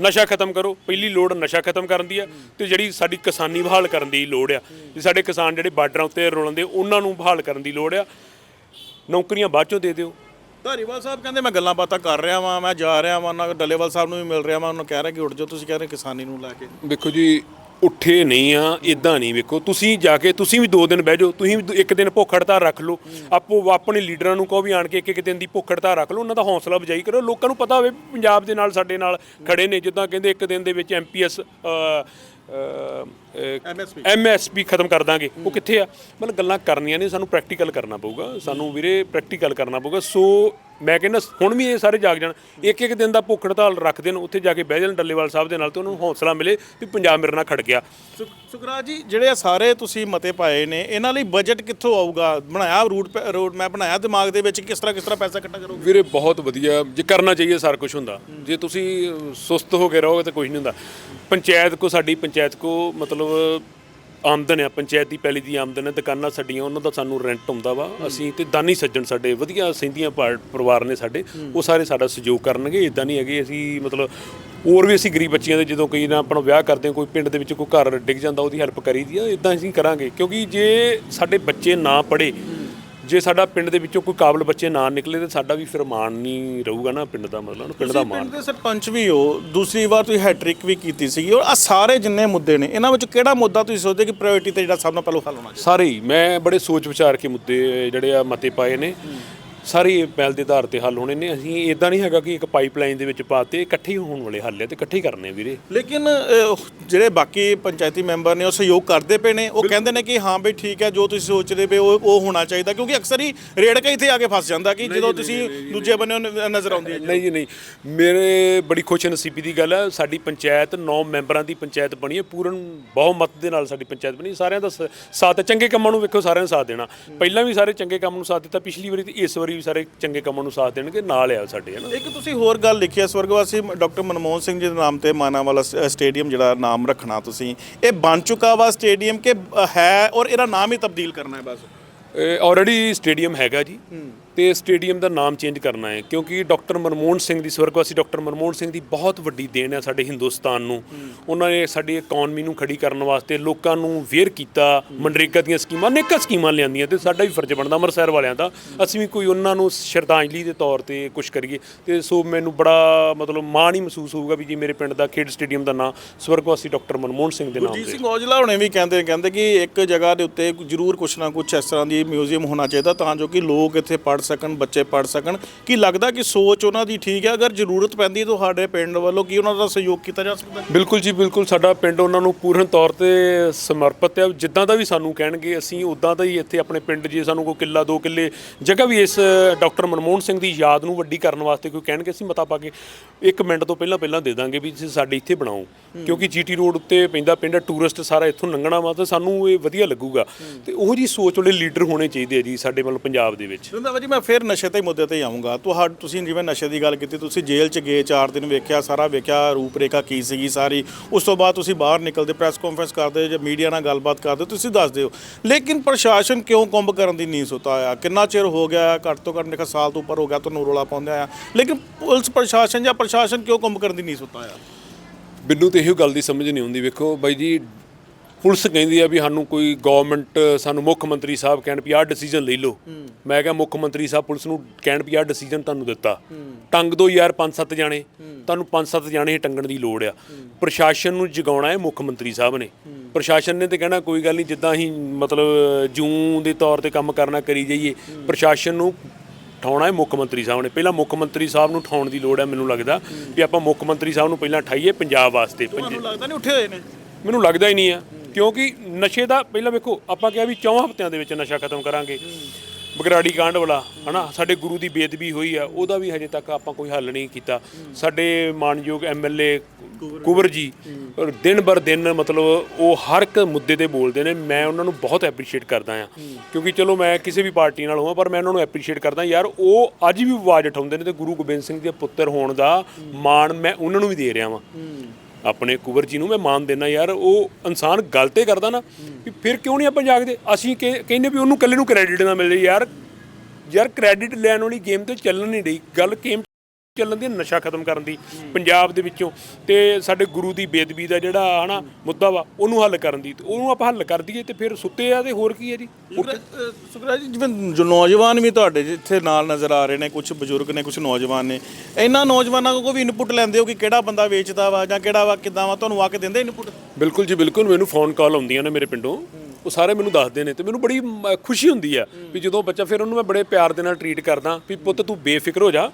S1: ਨਸ਼ਾ ਖਤਮ ਕਰੋ। ਪਹਿਲੀ ਲੋੜ ਨਸ਼ਾ ਖਤਮ ਕਰਨ ਦੀ ਆ ਤੇ ਜਿਹੜੀ ਸਾਡੀ ਕਿਸਾਨੀ ਬਹਾਲ ਕਰਨ ਦੀ ਲੋੜ ਆ। ਵੀ ਸਾਡੇ ਕਿਸਾਨ ਜਿਹੜੇ ਬਾਰਡਰਾਂ ਉੱਤੇ ਰੋਲਣ ਦੇ ਉਹਨਾਂ ਨੂੰ ਬਹਾਲ ਕਰਨ ਦੀ ਲੋੜ ਆ। ਨੌਕਰੀਆਂ ਬਾਅਦ ਚੋਂ ਦੇ ਦਿਓ।
S2: ਧਾਰੀਵਾਲ ਸਾਹਿਬ ਕਹਿੰਦੇ ਮੈਂ ਗੱਲਾਂ ਬਾਤਾਂ ਕਰ ਰਿਹਾ ਵਾਂ ਮੈਂ ਜਾ ਰਿਹਾ ਵਾਂ ਉਹਨਾਂ ਡੱਲੇਵਾਲ ਸਾਹਿਬ ਨੂੰ ਵੀ ਮਿਲ ਰਿਹਾ ਵਾਂ ਉਹਨੂੰ ਕਹਿ ਰਿਹਾ ਕਿ ਉੱਠ ਜਾਓ ਤੁਸੀਂ ਕਹਿ ਰਹੇ ਕਿਸਾਨੀ ਨੂੰ ਲੈ ਕੇ।
S1: ਵੇਖੋ ਜੀ ਉੱਠੇ ਨਹੀਂ ਆ ਇਦਾਂ ਨਹੀਂ ਵੇਖੋ। ਤੁਸੀਂ ਜਾ ਕੇ ਤੁਸੀਂ ਵੀ ਦੋ ਦਿਨ ਬਹਿ ਜਾਓ ਤੁਸੀਂ ਵੀ ਦੋ- ਇੱਕ ਦਿਨ ਭੁੱਖ ਹੜਤਾਲ ਰੱਖ ਲਓ। ਆਪੋ ਆਪਣੇ ਲੀਡਰਾਂ ਨੂੰ ਕਹੋ ਵੀ ਆਣ ਕੇ ਇੱਕ ਇੱਕ ਦਿਨ ਦੀ ਭੁੱਖ ਹੜਤਾਲ ਰੱਖ ਲਓ ਉਹਨਾਂ ਦਾ ਹੌਸਲਾ ਵਜਾਈ ਕਰੋ। ਲੋਕਾਂ ਨੂੰ ਪਤਾ ਹੋਵੇ ਵੀ ਪੰਜਾਬ ਦੇ ਨਾਲ ਸਾਡੇ ਨਾਲ ਖੜੇ ਨੇ ਜਿੱਦਾਂ ਕਹਿੰਦੇ ਇੱਕ ਦਿਨ ਦੇ ਵਿੱਚ ਐਮਪੀਐਸ
S2: MSP
S1: ਐਮਐਸਪੀ ਖਤਮ ਕਰ ਦਾਂਗੇ। ਉਹ ਕਿੱਥੇ ਆ? ਮਤਲਬ ਗੱਲਾਂ ਕਰਨੀਆਂ ਨੇ ਸਾਨੂੰ ਪ੍ਰੈਕਟੀਕਲ ਕਰਨਾ ਪਊਗਾ। ਸਾਨੂੰ ਵੀਰੇ ਪ੍ਰੈਕਟੀਕਲ ਕਰਨਾ ਪਊਗਾ। ਸੋ ਮੈਂ ਕਹਿੰਦਾ ਹੁਣ ਵੀ ਇਹ ਸਾਰੇ ਜਾਗ ਜਾਣ। ਇੱਕ ਇੱਕ ਦਿਨ ਦਾ ਭੁੱਖ ਹੜਤਾਲ ਰੱਖ ਦੇਣ ਉੱਥੇ ਜਾ ਕੇ ਬਹਿ ਜਾਣ ਡੱਲੇਵਾਲ ਸਾਹਿਬ ਦੇ ਨਾਲ ਤੇ ਉਹਨਾਂ ਨੂੰ ਹੌਸਲਾ ਮਿਲੇ ਵੀ ਪੰਜਾਬ ਮੇਰੇ ਨਾਲ ਖੜ ਗਿਆ।
S2: ਸੁਖ- ਸੁਖਰਾਜ ਜੀ ਜਿਹੜੇ ਇਹ ਸਾਰੇ ਤੁਸੀਂ ਮਤੇ ਪਾਏ ਨੇ ਇਹਨਾਂ ਲਈ ਬਜਟ ਕਿੱਥੋਂ ਆਊਗਾ? ਬਣਾਇਆ ਰੂਟ ਰੋਡ ਮੈਪ ਬਣਾਇਆ ਦਿਮਾਗ ਦੇ ਵਿੱਚ ਕਿਸ ਤਰ੍ਹਾਂ ਕਿਸ ਤਰ੍ਹਾਂ ਪੈਸਾ ਇਕੱਠਾ ਕਰੋਗੇ?
S1: ਵੀਰੇ ਬਹੁਤ ਵਧੀਆ। ਜੇ ਕਰਨਾ ਚਾਹੀਏ ਸਾਰਾ ਕੁਝ ਹੁੰਦਾ। ਜੇ ਤੁਸੀਂ ਸੁਸਤ ਹੋ ਕੇ ਰਹੋਗੇ ਤਾਂ ਕੁਝ ਨਹੀਂ ਹੁੰਦਾ। ਪੰਚਾਇਤ ਕੋ ਸਾਡੀ ਪੰਚਾਇਤ ਕੋ ਮਤਲਬ ਆਮਦਨ ਹੈ ਪੰਚਾਇਤ ਦੀ ਪਹਿਲੀ ਦੀ ਆਮਦਨ ਹੈ ਦੁਕਾਨਾਂ ਸਾਡੀਆਂ ਉਹਨਾਂ ਦਾ ਸਾਨੂੰ ਰੈਂਟ ਹੁੰਦਾ ਵਾ। ਅਸੀਂ ਤੇ ਦਾਨੀ ਸੱਜਣ ਸਾਡੇ ਵਧੀਆ ਸਿੰਧੀਆਂ ਪਾ- ਪਰਿਵਾਰ ਨੇ ਸਾਡੇ ਉਹ ਸਾਰੇ ਸਾਡਾ ਸਹਿਯੋਗ ਕਰਨਗੇ ਇਦਾਂ ਨਹੀਂ ਹੈਗੇ ਅਸੀਂ ਮਤਲਬ ਹੋਰ ਵੀ ਅਸੀਂ ਗਰੀਬ ਬੱਚਿਆਂ ਦੇ ਜਦੋਂ ਕਈ ਨਾ ਆਪਣਾ ਵਿਆਹ ਕਰਦੇ ਹਾਂ ਕੋਈ ਪਿੰਡ ਦੇ ਵਿੱਚ ਕੋਈ ਘਰ ਡਿੱਗ ਜਾਂਦਾ ਉਹਦੀ ਹੈਲਪ ਕਰੀਦੀ ਆ ਇਦਾਂ ਅਸੀਂ ਕਰਾਂਗੇ। ਕਿਉਂਕਿ ਜੇ ਸਾਡੇ ਬੱਚੇ ਨਾ ਪੜ੍ਹੇ ਜੇ ਸਾਡਾ ਪਿੰਡ ਦੇ ਵਿੱਚੋਂ ਕੋਈ ਕਾਬਲ ਬੱਚੇ ਨਾ ਨਿਕਲੇ ਤੇ ਸਾਡਾ ਵੀ ਫਿਰ ਮਾਣ ਨਹੀਂ ਰਹੂਗਾ ਨਾ ਪਿੰਡ ਦਾ ਮਤਲਬ ਪਿੰਡ ਦਾ
S2: ਤੁਸੀਂ
S1: ਮਾਣ।
S2: ਪਿੰਡ ਦੇ ਸਰਪੰਚ ਵੀ ਹੋ ਦੂਸਰੀ ਵਾਰ ਤੁਸੀਂ ਹੈਟ੍ਰਿਕ ਵੀ ਕੀਤੀ ਸੀਗੀ ਔਰ ਆ ਸਾਰੇ ਜਿੰਨੇ ਮੁੱਦੇ ਨੇ ਇਹਨਾਂ ਵਿੱਚ ਕਿਹੜਾ ਮੁੱਦਾ ਤੁਸੀਂ ਸੋਚਦੇ ਕਿ ਪ੍ਰਾਇੋਰਟੀ ਤੇ ਜਿਹੜਾ ਸਭ ਤੋਂ ਪਹਿਲਾਂ ਹੱਲ ਹੋਣਾ ਚਾਹੀਦਾ?
S1: ਸਾਰੇ ਹੀ ਮੈਂ ਬੜੇ ਸੋਚ ਵਿਚਾਰ ਕੇ ਮੁੱਦੇ ਜਿਹੜੇ ਆ ਮਤੇ ਪਾਏ ਨੇ। ਸਾਰੇ ਪਹਿਲ ਦੇ ਆਧਾਰ ਤੇ ਹੱਲ ਹੋਣੇ ਨੇ। ਅਸੀਂ ਇਦਾਂ ਨਹੀਂ ਹੈਗਾ ਕਿ ਇੱਕ ਪਾਈਪਲਾਈਨ ਦੇ ਵਿੱਚ ਪਾਤੇ ਇਕੱਠੇ ਹੋਣ ਵਾਲੇ ਹੱਲ ਹੈ ਤੇ ਇਕੱਠੇ ਕਰਨੇ ਵੀਰੇ।
S2: ਲੇਕਿਨ ਅਹ, ਜਿਹੜੇ ਬਾਕੀ ਪੰਚਾਇਤੀ ਮੈਂਬਰ ਨੇ ਉਹ ਸਹਿਯੋਗ ਕਰਦੇ ਪਏ ਨੇ। ਉਹ ਕਹਿੰਦੇ ਨੇ ਕਿ ਹਾਂ ਬਈ ਠੀਕ ਹੈ ਜੋ ਤੁਸੀਂ ਸੋਚਦੇ ਪਏ ਉਹ ਉਹ ਹੋਣਾ ਚਾਹੀਦਾ। ਕਿਉਂਕਿ ਅਕਸਰ ਹੀ ਰੇੜਕਾ ਇੱਥੇ ਆ ਕੇ ਫਸ ਜਾਂਦਾ ਕਿ ਜਦੋਂ ਤੁਸੀਂ ਦੂਜੇ ਬੰਨੇ ਨੂੰ ਨਜ਼ਰ ਆਉਂਦੀ ਹੈ
S1: ਨਹੀਂ ਜੀ ਨਹੀਂ। ਮੇਰੇ ਬੜੀ ਖੁਸ਼ਨਸੀਬੀ ਦੀ ਗੱਲ ਹੈ ਸਾਡੀ ਪੰਚਾਇਤ 9 ਮੈਂਬਰਾਂ ਦੀ ਪੰਚਾਇਤ ਬਣੀ ਹੈ। ਪੂਰਨ ਬਹੁਮਤ ਦੇ ਨਾਲ ਸਾਡੀ ਪੰਚਾਇਤ ਬਣੀ। ਸਾਰਿਆਂ ਦਾ ਸ- ਸਾਥ ਹੈ। ਚੰਗੇ ਕੰਮਾਂ ਨੂੰ ਵੇਖੋ ਸਾਰਿਆਂ ਨੇ ਸਾਥ ਦੇਣਾ। ਪਹਿਲਾਂ ਵੀ ਸਾਰੇ ਚੰਗੇ ਕੰਮ ਨੂੰ ਸਾਥ ਦਿੱਤਾ। ਪਿਛਲੀ ਵਾਰੀ ਤੇ ਇਸ ਵਾਰੀ ਵੀ ਸਾਰੇ ਚੰਗੇ ਕੰਮਾਂ ਨੂੰ ਸਾਥ ਦੇਣਗੇ ਨਾਲ ਆ ਸਾਡੇ ਹਨਾ
S2: ਇੱਕ ਤੁਸੀਂ ਹੋਰ ਗੱਲ ਲਿਖੀ ਹੈ ਸਵਰਗਵਾਸੀ ਡਾਕਟਰ ਮਨਮੋਹਨ ਸਿੰਘ ਜੀ ਦੇ ਨਾਮ ਤੇ ਮਾਨਾ ਵਾਲਾ ਸ- ਸਟੇਡੀਅਮ ਜਿਹੜਾ ਨਾਮ ਰੱਖਣਾ ਤੁਸੀਂ ਇਹ ਬਣ ਚੁੱਕਾ ਵਾ ਸਟੇਡੀਅਮ ਕਿ ਹੈ ਔਰ ਇਹਦਾ ਨਾਮ ਹੀ ਤਬਦੀਲ ਕਰਨਾ ਹੈ ਬਸ?
S1: ਆਲਰੇਡੀ ਸਟੇਡੀਅਮ ਹੈਗਾ ਜੀ। ਤੇ ਸਟੇਡੀਅਮ ਦਾ ਨਾਮ ਚੇਂਜ ਕਰਨਾ ਹੈ ਕਿਉਂਕਿ ਡਾਕਟਰ ਮਨਮੋਹਨ ਸਿੰਘ ਦੀ ਸਵਰਗਵਾਸੀ ਡਾਕਟਰ ਮਨਮੋਹਨ ਸਿੰਘ ਦੀ ਬਹੁਤ ਵੱਡੀ ਦੇਣ ਹੈ ਸਾਡੇ ਹਿੰਦੁਸਤਾਨ ਨੂੰ। ਉਹਨਾਂ ਨੇ ਸਾਡੀ ਇਕਨੋਮੀ ਨੂੰ ਖੜੀ ਕਰਨ ਵਾਸਤੇ ਲੋਕਾਂ ਨੂੰ ਵੇਅਰ ਕੀਤਾ ਮਨਰੇਗਾ ਦੀਆਂ ਸਕੀਮਾਂ ਅਨੇਕਾਂ ਸਕੀਮਾਂ ਲਿਆਂਦੀਆਂ ਤੇ ਸਾਡਾ ਵੀ ਫਰਜ਼ ਬਣਦਾ ਅੰਮ੍ਰਿਤਸਰ ਵਾਲਿਆਂ ਦਾ। ਅਸੀਂ ਵੀ ਕੋਈ ਉਹਨਾਂ ਨੂੰ ਸ਼ਰਧਾਂਜਲੀ ਦੇ ਤੌਰ ਤੇ ਕੁਝ ਕਰੀਏ ਤੇ ਸੋ ਮੈਨੂੰ ਬੜਾ ਮਤਲਬ ਮਾਣ ਹੀ ਮਹਿਸੂਸ ਹੋਊਗਾ ਵੀ ਜੀ ਮੇਰੇ ਪਿੰਡ ਦਾ ਖੇਡ ਸਟੇਡੀਅਮ ਦਾ ਨਾਮ ਸਵਰਗਵਾਸੀ ਡਾਕਟਰ ਮਨਮੋਹਨ ਸਿੰਘ ਦੇ ਨਾਮ
S2: ਗੁਰਜੀਤ
S1: ਤੇ।
S2: ਸਿੰਘ ਔਜਲਾ ਹੁਣੇ ਵੀ ਕਹਿੰਦੇ ਕਹਿੰਦੇ ਕਿ ਇੱਕ ਜਗ੍ਹਾ ਦੇ ਉੱਤੇ ਜ਼ਰੂਰ ਕੁਛ ਨਾ ਕੁਛ ਇਸ ਤਰ੍ਹਾਂ ਦੀ ਮਿਊਜ਼ੀਅਮ ਹੋਣਾ ਚਾਹੀਦਾ ਤਾਂ ਜੋ ਕਿ ਲੋਕ ਇੱਥੇ ਪੜ੍ਹ ਸਕਣ ਬੱਚੇ ਪੜ ਸਕਣ। ਕੀ ਲੱਗਦਾ ਕਿ ਸੋਚ ਉਹਨਾਂ ਦੀ ਠੀਕ ਹੈ? ਅਗਰ ਜ਼ਰੂਰਤ ਪੈਂਦੀ ਹੈ ਤੁਹਾਡੇ ਪਿੰਡ ਵੱਲੋਂ ਕੀ ਉਹਨਾਂ ਦਾ ਸਹਿਯੋਗ ਕੀਤਾ ਜਾ ਸਕਦਾ ਹੈ?
S1: ਬਿਲਕੁਲ ਜੀ ਬਿਲਕੁਲ। ਸਾਡਾ ਪਿੰਡ ਉਹਨਾਂ ਨੂੰ ਪੂਰਨ ਤੌਰ ਤੇ ਸਮਰਪਿਤ ਹੈ। ਜਿੱਦਾਂ ਦਾ ਵੀ ਸਾਨੂੰ ਕਹਿਣਗੇ ਅਸੀਂ ਉਦਾਂ ਦਾ ਹੀ ਇੱਥੇ ਆਪਣੇ ਪਿੰਡ ਜੇ ਸਾਨੂੰ ਕੋਈ ਕਿੱਲਾ ਦੋ ਕਿੱਲੇ ਜਗ੍ਹਾ ਵੀ ਇਸ ਡਾਕਟਰ ਮਨਮੋਹਨ ਸਿੰਘ ਦੀ ਯਾਦ ਨੂੰ ਵੱਡੀ ਕਰਨ ਵਾਸਤੇ ਕੋਈ ਕਹਿਣਗੇ ਅਸੀਂ ਮਤਾ ਪਾ ਕੇ ਇੱਕ ਮਿੰਟ ਤੋਂ ਪਹਿਲਾਂ ਪਹਿਲਾਂ ਦੇ ਦਾਂਗੇ ਵੀ ਤੁਸੀਂ ਸਾਡੇ ਇੱਥੇ ਬਣਾਓ। ਕਿਉਂਕਿ ਜੀਟੀ ਰੋਡ ਉੱਤੇ ਪੈਂਦਾ ਪਿੰਡ ਟੂਰਿਸਟ ਸਾਰਾ ਇੱਥੋਂ ਲੰਘਣਾ ਵਾ ਤਾਂ ਸਾਨੂੰ ਇਹ ਵਧੀਆ ਲੱਗੂਗਾ। ਤੇ ਉਹੋ ਜੀ ਸੋਚ ਵਾਲੇ ਲੀਡਰ ਹੋਣੇ ਚਾਹੀਦੇ ਆ ਜੀ ਸਾਡੇ ਮਤਲਬ ਪੰਜਾਬ ਦੇ ਵਿੱਚ।
S2: ਰੰਦਾਵਾ ਜੀ ਮੈਂ ਫਿਰ ਨਸ਼ੇ ਤੇ ਮੁੱਦੇ ਤੇ ਆਉਂਗਾ ਤੁਹਾ ਤੁਸੀਂ ਜਿਵੇਂ ਨਸ਼ੇ ਦੀ ਗੱਲ ਕੀਤੀ, ਤੁਸੀਂ ਜੇਲ੍ਹ 'ਚ ਗਏ 4 ਦਿਨ ਵੇਖਿਆ, ਸਾਰਾ ਵੇਖਿਆ, ਰੂਪਰੇਖਾ ਕੀ ਸੀਗੀ ਸਾਰੀ। ਉਸ ਤੋਂ ਬਾਅਦ ਤੁਸੀਂ ਬਾਹਰ ਨਿਕਲਦੇ ਪ੍ਰੈਸ ਕਾਨਫਰੰਸ ਕਰਦੇ, ਜਾਂ ਮੀਡੀਆ ਨਾਲ ਗੱਲਬਾਤ ਕਰਦੇ, ਤੁਸੀਂ ਦੱਸਦੇ ਹੋ। ਲੇਕਿਨ ਪ੍ਰਸ਼ਾਸਨ ਕਿਉਂ ਕੁੰਭ ਕਰਨ ਦੀ ਨੀਂਹ ਸੁੱਤਾ ਆ ਕਿੰਨਾ ਚਿਰ ਹੋ ਗਿਆ? ਘੱਟ ਤੋਂ ਘੱਟ ਨਿਕਾ ਸਾਲ ਤੋਂ ਉੱਪਰ ਹੋ ਗਿਆ, ਤੁਹਾਨੂੰ ਰੋਲਾ ਪਾਉਂਦੇ ਆ ਲੇਕਿਨ ਪੁਲਿਸ ਪ੍ਰਸ਼ਾਸਨ ਜਾਂ ਪ੍ਰਸ਼ਾਸਨ ਕਿਉਂ ਕੁੰਭ ਕਰਨ ਦੀ ਨੀਂਹ ਸੁੱਤਾ ਆ
S1: ਮੈਨੂੰ ਤੇ ਇਹੋ ਗੱਲ ਦੀ ਸਮਝ ਨਹੀਂ ਆਉਂਦੀ, ਵੇਖੋ ਬਾਈ ਜੀ ਪੁਲਿਸ ਕਹਿੰਦੀ ਆ ਵੀ ਸਾਨੂੰ ਕੋਈ ਗਵਰਨਮੈਂਟ ਸਾਨੂੰ ਮੁੱਖ ਮੰਤਰੀ ਸਾਹਿਬ ਕਹਿਣ ਵੀ ਆਹ ਡਿਸੀਜਨ ਲੈ ਲਓ। ਮੈਂ ਕਿਹਾ ਮੁੱਖ ਮੰਤਰੀ ਸਾਹਿਬ ਪੁਲਿਸ ਨੂੰ ਕਹਿਣ ਵੀ ਆਹ ਡਿਸੀਜਨ ਤੁਹਾਨੂੰ ਦਿੱਤਾ। ਟੰਗ ਦੋ ਯਾਰ ਪੰਜ ਸੱਤ ਜਾਣੇ। ਤੁਹਾਨੂੰ ਪੰਜ ਸੱਤ ਜਾਣੇ ਹੀ ਟੰਗਣ ਦੀ ਲੋੜ ਆ। ਪ੍ਰਸ਼ਾਸਨ ਨੂੰ ਜਗਾਉਣਾ ਹੈ ਮੁੱਖ ਮੰਤਰੀ ਸਾਹਿਬ ਨੇ। ਪ੍ਰਸ਼ਾਸਨ ਨੇ ਤੇ ਕਹਿਣਾ ਕੋਈ ਗੱਲ ਨਹੀਂ ਜਿੱਦਾਂ ਅਸੀਂ ਮਤਲਬ ਜੂੰ ਦੇ ਤੌਰ ਤੇ ਕੰਮ ਕਰਨਾ ਕਰੀ ਜਾਈਏ ਪ੍ਰਸ਼ਾਸਨ ਨੂੰ ਠਾਉਣਾ ਹੈ ਮੁੱਖ ਮੰਤਰੀ ਸਾਹਿਬ ਨੇ। ਪਹਿਲਾਂ ਮੁੱਖ ਮੰਤਰੀ ਸਾਹਿਬ ਨੂੰ ਠਾਉਣ ਦੀ ਲੋੜ ਹੈ ਮੈਨੂੰ ਲੱਗਦਾ ਵੀ ਆਪਾਂ ਮੁੱਖ ਮੰਤਰੀ ਸਾਹਿਬ ਨੂੰ ਪਹਿਲਾਂ ਠਾਈਏ ਪੰਜਾਬ ਵਾਸਤੇ।
S2: ਤੁਹਾਨੂੰ ਲੱਗਦਾ ਨਹੀਂ ਉੱਠੇ ਹੋਏ ਨੇ?
S1: ਮੈਨੂੰ ਲੱਗਦਾ ਹੀ ਨਹੀਂ ਆ। ਕਿਉਂਕਿ ਨਸ਼ੇ ਦਾ ਪਹਿਲਾਂ ਵੇਖੋ, ਆਪਾਂ ਕਿਹਾ ਵੀ ਚੌਂ ਹਫ਼ਤਿਆਂ ਦੇ ਵਿੱਚ ਨਸ਼ਾ ਖਤਮ ਕਰਾਂਗੇ। ਬਗਰਾੜੀ ਕਾਂਡ ਵਾਲਾ, ਹਨਾ? ਸਾਡੇ ਗੁਰੂ ਦੀ ਬੇਦਬੀ ਹੋਈ ਆ, ਉਹਦਾ ਵੀ ਹਜੇ ਤੱਕ ਆਪਾਂ ਕੋਈ ਹੱਲ ਨਹੀਂ ਕੀਤਾ। ਸਾਡੇ ਮਾਨਯੋਗ ਐਮਐਲਏ ਕੁਵਰ ਜੀ, ਔਰ ਦਿਨ ਬਰ ਦਿਨ ਮਤਲਬ ਉਹ ਹਰ ਇੱਕ ਮੁੱਦੇ ਤੇ ਬੋਲਦੇ ਨੇ। ਮੈਂ ਉਹਨਾਂ ਨੂੰ ਬਹੁਤ ਐਪਰੀਸ਼ੀਏਟ ਕਰਦਾ ਆ। ਕਿਉਂਕਿ ਚਲੋ ਮੈਂ ਕਿਸੇ ਵੀ ਪਾਰਟੀ ਨਾਲ ਹੋਵਾਂ, ਪਰ ਮੈਂ ਉਹਨਾਂ ਨੂੰ ਐਪਰੀਸ਼ੀਏਟ ਕਰਦਾ ਯਾਰ, ਉਹ ਅੱਜ ਵੀ ਆਵਾਜ਼ ਉਠਾਉਂਦੇ ਨੇ ਤੇ ਗੁਰੂ ਗੋਬਿੰਦ ਸਿੰਘ ਦੇ ਪੁੱਤਰ ਹੋਣ ਦਾ ਮਾਣ ਮੈਂ ਉਹਨਾਂ ਨੂੰ ਵੀ ਦੇ ਰਿਹਾ ਵਾਂ। ਆਪਣੇ ਕੁਵਰ ਜੀ ਨੂੰ ਮੈਂ ਮਾਨ ਦੇਣਾ ਯਾਰ, ਉਹ ਇਨਸਾਨ ਗਲਤੇ ਕਰਦਾ ਨਾ, ਵੀ ਫਿਰ ਕਿਉਂ ਨਹੀਂ ਆਪਾਂ ਜਾਗਦੇ ਅਸੀਂ ਕਹਿੰਦੇ ਵੀ ਉਹਨੂੰ ਇਕੱਲੇ ਨੂੰ ਕ੍ਰੈਡਿਟ ਨਾ ਮਿਲੇ ਯਾਰ। ਯਾਰ ਕ੍ਰੈਡਿਟ ਲੈਣ ਵਾਲੀ ਗੇਮ ਤੇ ਚੱਲਣ ਨਹੀਂ ਰਹੀ। ਗੱਲ ਗੇਮ ਚੱਲਣ ਦੀ ਨਸ਼ਾ ਖਤਮ ਕਰਨ ਦੀ ਪੰਜਾਬ ਦੇ ਵਿੱਚੋਂ। ਤੇ ਸਾਡੇ ਗੁਰੂ ਦੀ ਬੇਦਬੀ ਦਾ ਜਿਹੜਾ ਹਨਾ ਮੁੱਦਾ ਵਾ ਉਹਨੂੰ ਹੱਲ ਕਰਨ ਦੀ। ਤੇ ਉਹਨੂੰ ਆਪਾਂ ਹੱਲ ਕਰ ਦਈਏ ਤੇ ਫਿਰ ਸੁੱਤੇ ਆ ਤੇ ਹੋਰ ਕੀ ਹੈ ਜੀ?
S2: ਸੁਖਰਾਜ ਜੀ ਜਿਵੇਂ ਜੋ ਨੌਜਵਾਨ ਵੀ ਤੁਹਾਡੇ ਜਿੱਥੇ ਨਾਲ ਨਜ਼ਰ ਆ ਰਹੇ ਨੇ ਕੁਝ ਬਜ਼ੁਰਗ ਨੇ ਕੁਝ ਨੌਜਵਾਨ ਨੇ ਇਹਨਾਂ ਨੌਜਵਾਨਾਂ ਕੋਲ ਵੀ ਇਨਪੁਟ ਲੈਂਦੇ ਹੋ ਕਿ ਕਿਹੜਾ ਬੰਦਾ ਵੇਚਦਾ ਵਾ ਜਾਂ ਕਿਹੜਾ ਵਾ ਕਿਦਾਂ ਵਾ ਤੁਹਾਨੂੰ ਆ ਕੇ ਦਿੰਦੇ ਇਨਪੁਟ
S1: ਬਿਲਕੁਲ ਜੀ ਬਿਲਕੁਲ। ਮੈਨੂੰ ਫੋਨ ਕਾਲ ਆਉਂਦੀਆਂ ਨੇ ਮੇਰੇ ਪਿੰਡੋਂ। ਉਹ ਸਾਰੇ ਮੈਨੂੰ ਦੱਸਦੇ ਨੇ ਤੇ ਮੈਨੂੰ ਬੜੀ ਖੁਸ਼ੀ ਹੁੰਦੀ ਆ ਵੀ ਜਦੋਂ ਬੱਚਾ ਫਿਰ ਉਹਨੂੰ ਮੈਂ ਬੜੇ ਪਿਆਰ ਦੇ ਨਾਲ ਟਰੀਟ ਕਰਦਾ ਵੀ ਪੁੱਤ ਤੂੰ ਬੇਫਿਕਰ ਹੋ ਜਾ।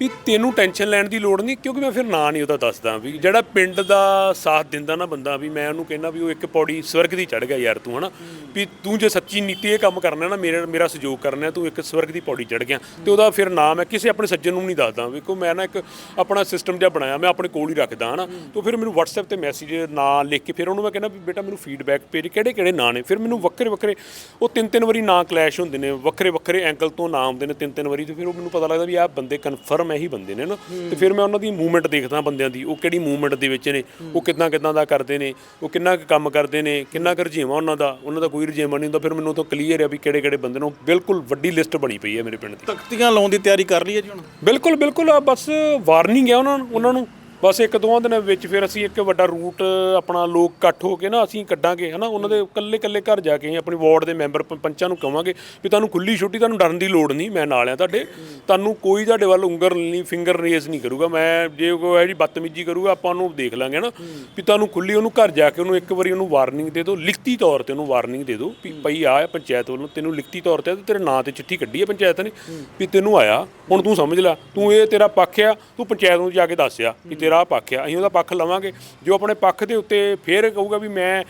S1: ਵੀ ਤੈਨੂੰ ਟੈਨਸ਼ਨ ਲੈਣ ਦੀ ਲੋੜ ਨਹੀਂ, ਕਿਉਂਕਿ ਮੈਂ ਫਿਰ ਨਾਂ ਨਹੀਂ ਉਹਦਾ ਦੱਸਦਾ ਵੀ। ਜਿਹੜਾ ਪਿੰਡ ਦਾ ਸਾਥ ਦਿੰਦਾ ਨਾ ਬੰਦਾ ਵੀ, ਮੈਂ ਉਹਨੂੰ ਕਹਿੰਦਾ ਵੀ ਉਹ ਇੱਕ ਪੌੜੀ ਸਵਰਗ ਦੀ ਚੜ ਗਿਆ ਯਾਰ ਤੂੰ, ਹਨਾ? ਵੀ ਤੂੰ ਜੇ ਸੱਚੀ ਨੀਤੀ ਇਹ ਕੰਮ ਕਰਨਾ ਨਾ, ਮੇਰਾ ਮੇਰਾ ਸਹਿਯੋਗ ਕਰਨਾ, ਤੂੰ ਇੱਕ ਸਵਰਗ ਦੀ ਪੌੜੀ ਚੜ ਗਿਆ। ਤੇ ਉਹਦਾ ਫਿਰ ਨਾਮ ਹੈ ਕਿਸੇ ਆਪਣੇ ਸੱਜਣ ਨੂੰ ਨਹੀਂ ਦੱਸਦਾ ਵੇਖੋ ਮੈਂ ਨਾ ਇੱਕ ਆਪਣਾ ਸਿਸਟਮ ਜਿਹਾ ਬਣਾਇਆ, ਮੈਂ ਆਪਣੇ ਕੋਲ ਹੀ ਰੱਖਦਾ, ਹਨਾ? ਤੋਂ ਫਿਰ ਮੈਨੂੰ WhatsApp ਤੇ ਮੈਸੇਜ ਨਾਂ ਲਿਖ ਕੇ ਫਿਰ ਉਹਨੂੰ ਮੈਂ ਕਹਿੰਦਾ ਵੀ ਬੇਟਾ ਮੈਨੂੰ ਫੀਡਬੈਕ ਭੇਜ ਕਿਹੜੇ ਕਿਹੜੇ ਨਾਂ ਨੇ? ਫਿਰ ਮੈਨੂੰ ਵੱਖਰੇ ਵੱਖਰੇ ਉਹ ਤਿੰਨ ਤਿੰਨ ਵਾਰੀ ਨਾਂ ਕਲੈਸ਼ ਹੁੰਦੇ ਨੇ ਵੱਖਰੇ ਵੱਖਰੇ ਐਂਗਲ ਤੋਂ ਨਾਂ ਆਉਂਦੇ ਨੇ ਤਿੰਨ ਤਿੰਨ ਵਾਰੀ, ਤੇ ਫਿਰ ਉਹ ਮੈਨੂੰ ਪਤਾ ਲੱਗਦਾ ਵੀ ਆਹ ਬੰਦੇ ਕਨਫਰਮ ਇਹੀ ਬੰਦੇ ਨੇ ਨਾ। ਤੇ ਫਿਰ ਮੈਂ ਉਹਨਾਂ ਦੀ ਮੂਵਮੈਂਟ ਦੇਖਦਾ ਬੰਦਿਆਂ ਦੀ ਉਹ ਕਿਹੜੀ ਮੂਵਮੈਂਟ ਦੇ ਵਿੱਚ ਨੇ ਉਹ ਕਿੰਨਾ ਕਿੰਨਾ ਦਾ ਕਰਦੇ ਨੇ ਉਹ ਕਿੰਨਾ ਕੁ ਕੰਮ ਕਰਦੇ ਨੇ ਕਿੰਨਾ ਕੁ ਰਜੀਵਾ ਉਹਨਾਂ ਦਾ ਉਹਨਾਂ ਦਾ ਕੋਈ ਰਜੀਵਾ ਨਹੀਂ ਹੁੰਦਾ। ਫਿਰ ਮੈਨੂੰ ਤਾਂ ਕਲੀਅਰ ਹੈ ਵੀ ਕਿਹੜੇ ਕਿਹੜੇ ਬੰਦੇ ਨੇ ਬਿਲਕੁਲ ਵੱਡੀ ਲਿਸਟ ਬਣੀ ਪਈ ਹੈ ਮੇਰੇ ਪਿੰਡ ਦੀ।
S2: ਤਖਤੀਆਂ ਲਾਉਣ ਦੀ ਤਿਆਰੀ ਕਰ ਲਈ ਹੈ ਜੀ ਹੁਣ?
S1: ਬਿਲਕੁਲ ਬਿਲਕੁਲ ਆ ਬਸ ਵਾਰਨਿੰਗ ਹੈ ਉਹਨਾਂ ਨੂੰ ਉਹਨਾਂ ਨੂੰ। ਬਸ ਇੱਕ ਦੋ ਦਿਨਾਂ ਵਿੱਚ ਫਿਰ ਅਸੀਂ ਇੱਕ ਵੱਡਾ ਰੂਟ ਆਪਣਾ ਲੋਕ ਇਕੱਠ ਹੋ ਕੇ ਨਾ ਅਸੀਂ ਕੱਢਾਂਗੇ ਹਨਾ? ਉਹਨਾਂ ਦੇ ਇਕੱਲੇ ਇਕੱਲੇ ਘਰ ਜਾ ਕੇ ਆਪਣੀ ਵਾਰਡ ਦੇ ਮੈਂਬਰ ਪੰਚਾਂ ਨੂੰ ਕਵਾਂਗੇ ਵੀ ਤੁਹਾਨੂੰ ਖੁੱਲੀ ਛੁੱਟੀ ਤੁਹਾਨੂੰ ਡਰਨ ਦੀ ਲੋੜ ਨਹੀਂ ਮੈਂ ਨਾਲ ਆ ਤੁਹਾਡੇ। ਤੁਹਾਨੂੰ ਕੋਈ ਤੁਹਾਡੇ ਵੱਲ ਉਂਗਲ ਨਹੀਂ ਫਿੰਗਰ ਰੇਜ਼ ਨਹੀਂ ਕਰੂਗਾ। ਮੈਂ ਜੇ ਕੋਈ ਜੀ ਬਦਤਮੀਜੀ ਕਰੂਗਾ ਆਪਾਂ ਉਹਨੂੰ ਦੇਖ ਲਾਂਗੇ ਨਾ ਵੀ ਤੁਹਾਨੂੰ ਖੁੱਲੀ ਉਹਨੂੰ ਘਰ ਜਾ ਕੇ ਉਹਨੂੰ ਇੱਕ ਵਾਰੀ ਉਹਨੂੰ ਵਾਰਨਿੰਗ ਦੇ ਦਿਓ ਲਿਖਤੀ ਤੌਰ ਤੇ ਉਹਨੂੰ ਵਾਰਨਿੰਗ ਦੇ ਦਿਓ ਵੀ ਭਈ ਆ ਪੰਚਾਇਤ ਵੱਲੋਂ ਤੈਨੂੰ ਲਿਖਤੀ ਤੌਰ ਤੇ ਤੇਰੇ ਨਾਂ ਤੇ ਚਿੱਠੀ ਕੱਢੀ ਹੈ ਪੰਚਾਇਤ ਨੇ ਵੀ ਤੈਨੂੰ ਆਇਆ ਹੁਣ ਤੂੰ ਸਮਝ ਲੈ ਤੂੰ ਇਹ ਤੇਰਾ ਪੱਖ ਆ ਤੂੰ ਪੰਚਾਇਤ ਨੂੰ ਜਾ ਕੇ ਦੱਸਿਆ ਕਿ ਤੇਰਾ ਆਹ ਪੱਖ ਆ ਅਸੀਂ ਉਹਦਾ ਪੱਖ ਲਵਾਂਗੇ। ਜੋ ਆਪਣੇ ਪੱਖ ਦੇ ਉੱਤੇ ਫੇਰ ਕਹੂਗਾ ਵੀ ਮੈਂ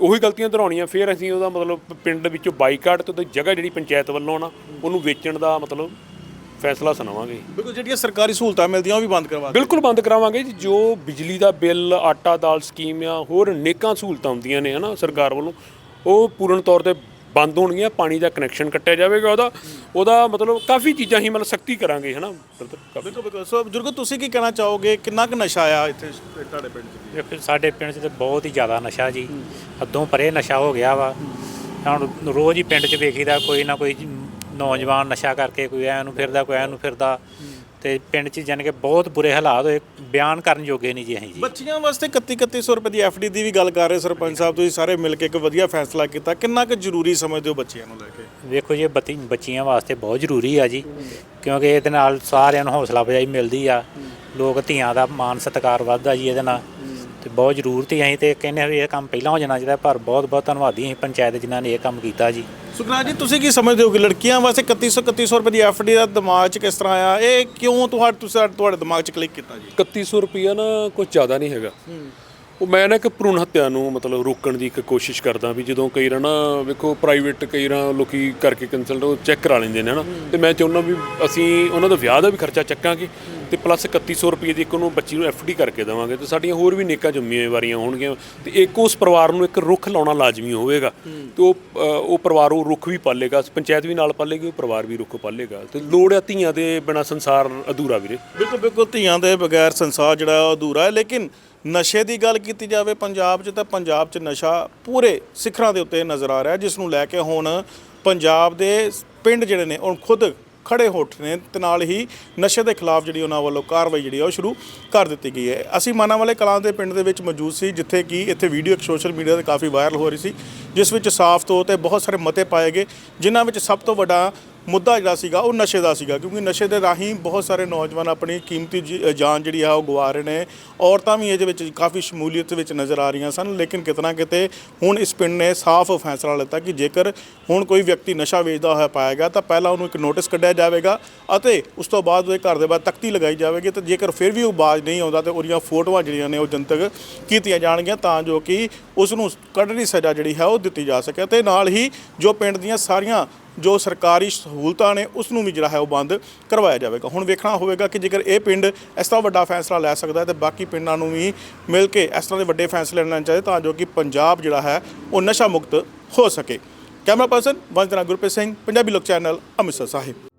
S1: ਉਹੀ ਗਲਤੀਆਂ ਦੁਹਰਾਉਣੀਆਂ ਫਿਰ ਅਸੀਂ ਉਹਦਾ ਮਤਲਬ ਪਿੰਡ ਵਿੱਚੋਂ ਬਾਈਕਾਟ ਤੇ ਜਗ੍ਹਾ ਜਿਹੜੀ ਪੰਚਾਇਤ ਵੱਲੋਂ ਨਾ ਉਹਨੂੰ ਵੇਚਣ ਦਾ ਮਤਲਬ ਫੈਸਲਾ ਸੁਣਾਵਾਂਗੇ।
S2: ਬਿਲਕੁਲ ਜਿਹੜੀਆਂ ਸਰਕਾਰੀ ਸਹੂਲਤਾਂ ਮਿਲਦੀਆਂ ਉਹ ਵੀ ਬੰਦ ਕਰਵਾ।
S1: ਬਿਲਕੁਲ ਬੰਦ ਕਰਾਵਾਂਗੇ ਜੀ ਜੋ ਬਿਜਲੀ ਦਾ ਬਿੱਲ ਆਟਾ ਦਾਲ ਸਕੀਮ ਆ ਹੋਰ ਨੇਕਾਂ ਸਹੂਲਤਾਂ ਹੁੰਦੀਆਂ ਨੇ ਹਨਾ ਸਰਕਾਰ ਵੱਲੋਂ। ਉਹ ਪੂਰਨ ਤੌਰ ਤੇ ਬੰਦ ਹੋਣਗੀਆਂ ਪਾਣੀ ਦਾ ਕਨੈਕਸ਼ਨ ਕੱਟਿਆ ਜਾਵੇਗਾ ਉਹਦਾ। ਉਹਦਾ ਮਤਲਬ ਕਾਫੀ ਚੀਜ਼ਾਂ ਹੀ ਮਤਲਬ ਸਖਤੀ ਕਰਾਂਗੇ ਹਨਾ?
S2: ਬਿਲਕੁਲ ਬਿਲਕੁਲ। ਸੋ ਬਜ਼ੁਰਗੋ ਤੁਸੀਂ ਕੀ ਕਹਿਣਾ ਚਾਹੋਗੇ? ਕਿੰਨਾ ਕੁ ਨਸ਼ਾ ਆ ਇੱਥੇ ਤੁਹਾਡੇ ਪਿੰਡ 'ਚ?
S3: ਦੇਖੋ ਸਾਡੇ ਪਿੰਡ 'ਚ ਤੇ ਬਹੁਤ ਹੀ ਜ਼ਿਆਦਾ ਨਸ਼ਾ ਜੀ। ਹੱਦੋਂ ਪਰੇ ਨਸ਼ਾ ਹੋ ਗਿਆ ਵਾ। ਹੁਣ ਰੋਜ਼ ਹੀ ਪਿੰਡ 'ਚ ਵੇਖੀਦਾ ਕੋਈ ਨਾ ਕੋਈ ਨੌਜਵਾਨ ਨਸ਼ਾ ਕਰਕੇ ਕੋਈ ਐ ਨੂੰ ਫਿਰਦਾ ਕੋਈ ਐ ਨੂੰ ਫਿਰਦਾ। ਤੇ ਪਿੰਡ 'ਚ ਜਾਣੀ ਕਿ ਬਹੁਤ ਬੁਰੇ ਹਾਲਾਤ ਹੋਏ ਬਿਆਨ ਕਰਨ ਜੋਗੇ ਨਹੀਂ ਜੀ ਅਸੀਂ ਜੀ।
S2: ਬੱਚੀਆਂ ਵਾਸਤੇ 31 3100 ਰੁਪਏ ਦੀ ਐਫਡੀ ਦੀ ਵੀ ਗੱਲ ਕਰ ਰਹੇ ਸਰਪੰਚ ਸਾਹਿਬ ਤੁਸੀਂ ਸਾਰੇ ਮਿਲ ਕੇ ਇੱਕ ਵਧੀਆ ਫੈਸਲਾ ਕੀਤਾ। ਕਿੰਨਾ ਕੁ ਜ਼ਰੂਰੀ ਸਮਝਦੇ ਹੋ ਬੱਚਿਆਂ ਨੂੰ ਲੈ ਕੇ?
S3: ਵੇਖੋ ਜੀ ਇਹ ਬੱਤੀ ਬੱਚੀਆਂ ਵਾਸਤੇ ਬਹੁਤ ਜ਼ਰੂਰੀ ਆ ਜੀ ਕਿਉਂਕਿ ਇਹਦੇ ਨਾਲ ਸਾਰਿਆਂ ਨੂੰ ਹੌਸਲਾ ਅਫਜ਼ਾਈ ਮਿਲਦੀ ਆ। ਲੋਕ ਧੀਆਂ ਦਾ ਮਾਨ ਸਤਿਕਾਰ ਵੱਧਦਾ ਜੀ ਇਹਦੇ ਨਾਲ। ਤੇ ਬਹੁਤ ਜ਼ਰੂਰਤ ਹੀ ਅਸੀਂ ਤੇ ਕਹਿੰਦੇ ਆ ਵੀ ਇਹ ਕੰਮ ਪਹਿਲਾਂ ਹੋ ਜਾਣਾ ਚਾਹੀਦਾ ਪਰ ਬਹੁਤ ਬਹੁਤ ਧੰਨਵਾਦੀ ਅਸੀਂ ਪੰਚਾਇਤ ਜਿਨ੍ਹਾਂ ਨੇ ਇਹ ਕੰਮ ਕੀਤਾ ਜੀ।
S2: ਸੁਖਰਾਜ ਜੀ ਤੁਸੀਂ ਕੀ ਸਮਝਦੇ ਹੋ ਕਿ ਲੜਕੀਆਂ ਵਾਸਤੇ 3100 3100 ਰੁਪਏ ਦੀ ਐਫਡੀ ਦਾ ਦਿਮਾਗ 'ਚ ਕਿਸ ਤਰ੍ਹਾਂ ਆਇਆ? ਇਹ ਕਿਉਂ ਤੁਹਾਡੇ ਤੁਸੀਂ ਤੁਹਾਡੇ ਦਿਮਾਗ 'ਚ ਕਲਿੱਕ ਕੀਤਾ ਜੀ?
S1: 3100 ਰੁਪਿਆ ਨਾ ਕੁਝ ਜ਼ਿਆਦਾ ਨਹੀਂ ਹੈਗਾ। ਉਹ ਮੈਂ ਨਾ ਇੱਕ ਭਰੂਣ ਹੱਤਿਆ ਨੂੰ ਮਤਲਬ ਰੋਕਣ ਦੀ ਇੱਕ ਕੋਸ਼ਿਸ਼ ਕਰਦਾ ਵੀ ਜਦੋਂ ਕਈ ਵਾਰ ਨਾ ਵੇਖੋ ਪ੍ਰਾਈਵੇਟ ਕਈ ਵਾਰ ਲੋਕੀ ਕਰਕੇ ਕੰਸਲਟ ਉਹ ਚੈੱਕ ਕਰਾ ਲੈਂਦੇ ਨੇ ਨਾ। ਤੇ ਮੈਂ ਚਾਹੁੰਦਾ ਵੀ ਅਸੀਂ ਉਹਨਾਂ ਦਾ ਵਿਆਹ ਦਾ ਵੀ ਖਰਚਾ ਚੱਕਾਂਗੇ। ਤੇ ਪਲੱਸ 3100 ਰੁਪਏ ਦੀ ਇੱਕ ਉਹਨੂੰ ਬੱਚੀ ਨੂੰ ਐਫਡੀ ਕਰਕੇ ਦੇਵਾਂਗੇ ਤੇ ਸਾਡੀਆਂ ਹੋਰ ਵੀ ਨੇਕਾਂ ਜ਼ਿੰਮੇਵਾਰੀਆਂ ਹੋਣਗੀਆਂ ਤੇ ਇੱਕ ਉਸ ਪਰਿਵਾਰ ਨੂੰ ਇੱਕ ਰੁੱਖ ਲਾਉਣਾ ਲਾਜ਼ਮੀ ਹੋਵੇਗਾ ਤੇ ਉਹ ਉਹ ਪਰਿਵਾਰ ਉਹ ਰੁੱਖ ਵੀ ਪਾਲੇਗਾ, ਪੰਚਾਇਤ ਵੀ ਨਾਲ ਪਾਲੇਗੀ, ਉਹ ਪਰਿਵਾਰ ਵੀ ਰੁੱਖ ਪਾਲੇਗਾ ਤੇ ਲੋੜ ਹੈ ਧੀਆਂ ਦੇ ਬਿਨਾ ਸੰਸਾਰ ਅਧੂਰਾ ਵੀਰੇ।
S2: ਬਿਲਕੁਲ ਬਿਲਕੁਲ, ਧੀਆਂ ਦੇ ਬਗੈਰ ਸੰਸਾਰ ਜਿਹੜਾ ਉਹ ਅਧੂਰਾ ਹੈ, ਲੇਕਿਨ ਨਸ਼ੇ ਦੀ ਗੱਲ ਕੀਤੀ ਜਾਵੇ ਪੰਜਾਬ 'ਚ ਤਾਂ ਪੰਜਾਬ 'ਚ ਨਸ਼ਾ ਪੂਰੇ ਸਿਖਰਾਂ ਦੇ ਉੱਤੇ ਨਜ਼ਰ ਆ ਰਿਹਾ, ਜਿਸ ਨੂੰ ਲੈ ਕੇ ਹੁਣ ਪੰਜਾਬ ਦੇ ਪਿੰਡ ਜਿਹੜੇ ਨੇ, ਉਹ ਖੁਦ ਖੜੇ ਹੋ ਨੇ ਤੇ ਨਾਲ ਹੀ ਨਸ਼ੇ ਦੇ ਖਿਲਾਫ ਜਿਹੜੀ ਉਹਨਾਂ ਵੱਲੋਂ ਕਾਰਵਾਈ ਜਿਹੜੀ ਆ ਉਹ ਸ਼ੁਰੂ ਕਰ ਦਿੱਤੀ ਗਈ ਹੈ। ਅਸੀਂ ਮਾਨਾ ਵਾਲੇ ਕਲਾਂ ਦੇ ਪਿੰਡ ਦੇ ਵਿੱਚ ਮੌਜੂਦ ਸੀ, ਜਿੱਥੇ ਕਿ ਇੱਥੇ ਵੀਡੀਓ ਇੱਕ ਸੋਸ਼ਲ ਮੀਡੀਆ ਤੇ ਕਾਫੀ ਵਾਇਰਲ ਹੋ ਰਹੀ ਸੀ, ਜਿਸ ਵਿੱਚ ਸਾਫ਼ ਤੌਰ ਤੇ ਬਹੁਤ ਸਾਰੇ ਮਤੇ ਪਾਏ ਗਏ, ਜਿਨ੍ਹਾਂ ਵਿੱਚ ਸਭ ਤੋਂ ਵੱਡਾ ਮੁੱਦਾ ਜਿਹੜਾ ਸੀਗਾ, ਉਹ ਨਸ਼ੇ ਦਾ ਸੀਗਾ, ਕਿਉਂਕਿ ਨਸ਼ੇ ਦੇ ਰਾਹੀਂ ਬਹੁਤ ਸਾਰੇ ਨੌਜਵਾਨ ਆਪਣੀ ਕੀਮਤੀ ਜੀ- ਜਾਨ ਜਿਹੜੀ ਆ, ਉਹ ਗਵਾ ਰਹੇ ਨੇ। ਔਰਤਾਂ ਵੀ ਇਹਦੇ ਵਿੱਚ ਕਾਫੀ ਸ਼ਮੂਲੀਅਤ ਵਿੱਚ ਨਜ਼ਰ ਆ ਰਹੀਆਂ ਸਨ, ਲੇਕਿਨ ਕਿਤਨਾ ਕਿਤੇ ਹੁਣ ਇਸ ਪਿੰਡ ਨੇ ਸਾਫ਼ ਫੈਸਲਾ ਲਿੱਤਾ ਕਿ ਜੇਕਰ ਹੁਣ ਕੋਈ ਵਿਅਕਤੀ ਨਸ਼ਾ ਵੇਚਦਾ ਹੋਇਆ ਪਾਇਆ ਗਿਆ, ਤਾਂ ਪਹਿਲਾਂ ਉਹਨੂੰ ਇੱਕ ਨੋਟਿਸ ਕੱਢਿਆ ਜਾਵੇਗਾ ਅਤੇ ਉਸ ਤੋਂ ਬਾਅਦ ਉਹਦੇ ਘਰ ਦੇ ਬਾਹਰ ਤਖਤੀ ਲਗਾਈ ਜਾਵੇਗੀ ਤੇ ਜੇਕਰ ਫਿਰ ਵੀ ਉਹ ਬਾਜ਼ ਨਹੀਂ ਆਉਂਦਾ ਤੇ ਉਹਦੀਆਂ ਫੋਟੋਆਂ ਜਿਹੜੀਆਂ ਨੇ ਉਹ ਜਨਤਕ ਕੀਤੀਆਂ ਜਾਣਗੀਆਂ, ਤਾਂ ਜੋ ਕਿ ਉਸ ਨੂੰ ਕੱਢਣੀ ਸਜ਼ਾ ਜਿਹੜੀ ਹੈ ਉਹ ਦਿੱਤੀ ਜਾ ਸਕੇ। ਤੇ ਨਾਲ ਹੀ ਜੋ ਪਿੰਡ ਦੀਆਂ ਸਾਰੀਆਂ ਜੋ ਸਰਕਾਰੀ ਸਹੂਲਤਾਂ ਨੇ ਉਸ ਨੂੰ ਵੀ ਜਿਹੜਾ ਹੈ ਉਹ ਬੰਦ ਕਰਵਾਇਆ ਜਾਵੇਗਾ। ਹੁਣ ਵੇਖਣਾ ਹੋਵੇਗਾ ਕਿ ਜੇਕਰ ਇਹ ਪਿੰਡ ਇਸ ਤਰ੍ਹਾਂ ਵੱਡਾ ਫੈਸਲਾ ਲੈ ਸਕਦਾ ਹੈ, ਤੇ ਬਾਕੀ ਪਿੰਡਾਂ ਨੂੰ ਵੀ ਮਿਲ ਕੇ ਇਸ ਤਰ੍ਹਾਂ ਦੇ ਵੱਡੇ ਫੈਸਲੇ ਲੈਣੇ ਚਾਹੀਦੇ ਤਾਂ ਜੋ ਕਿ ਪੰਜਾਬ ਜਿਹੜਾ ਹੈ ਉਹ ਨਸ਼ਾ ਮੁਕਤ ਹੋ ਸਕੇ। Camera person Vandana Gurpreet Singh, Punjabi Lok channel Amritsar ਸਾਹਿਬ।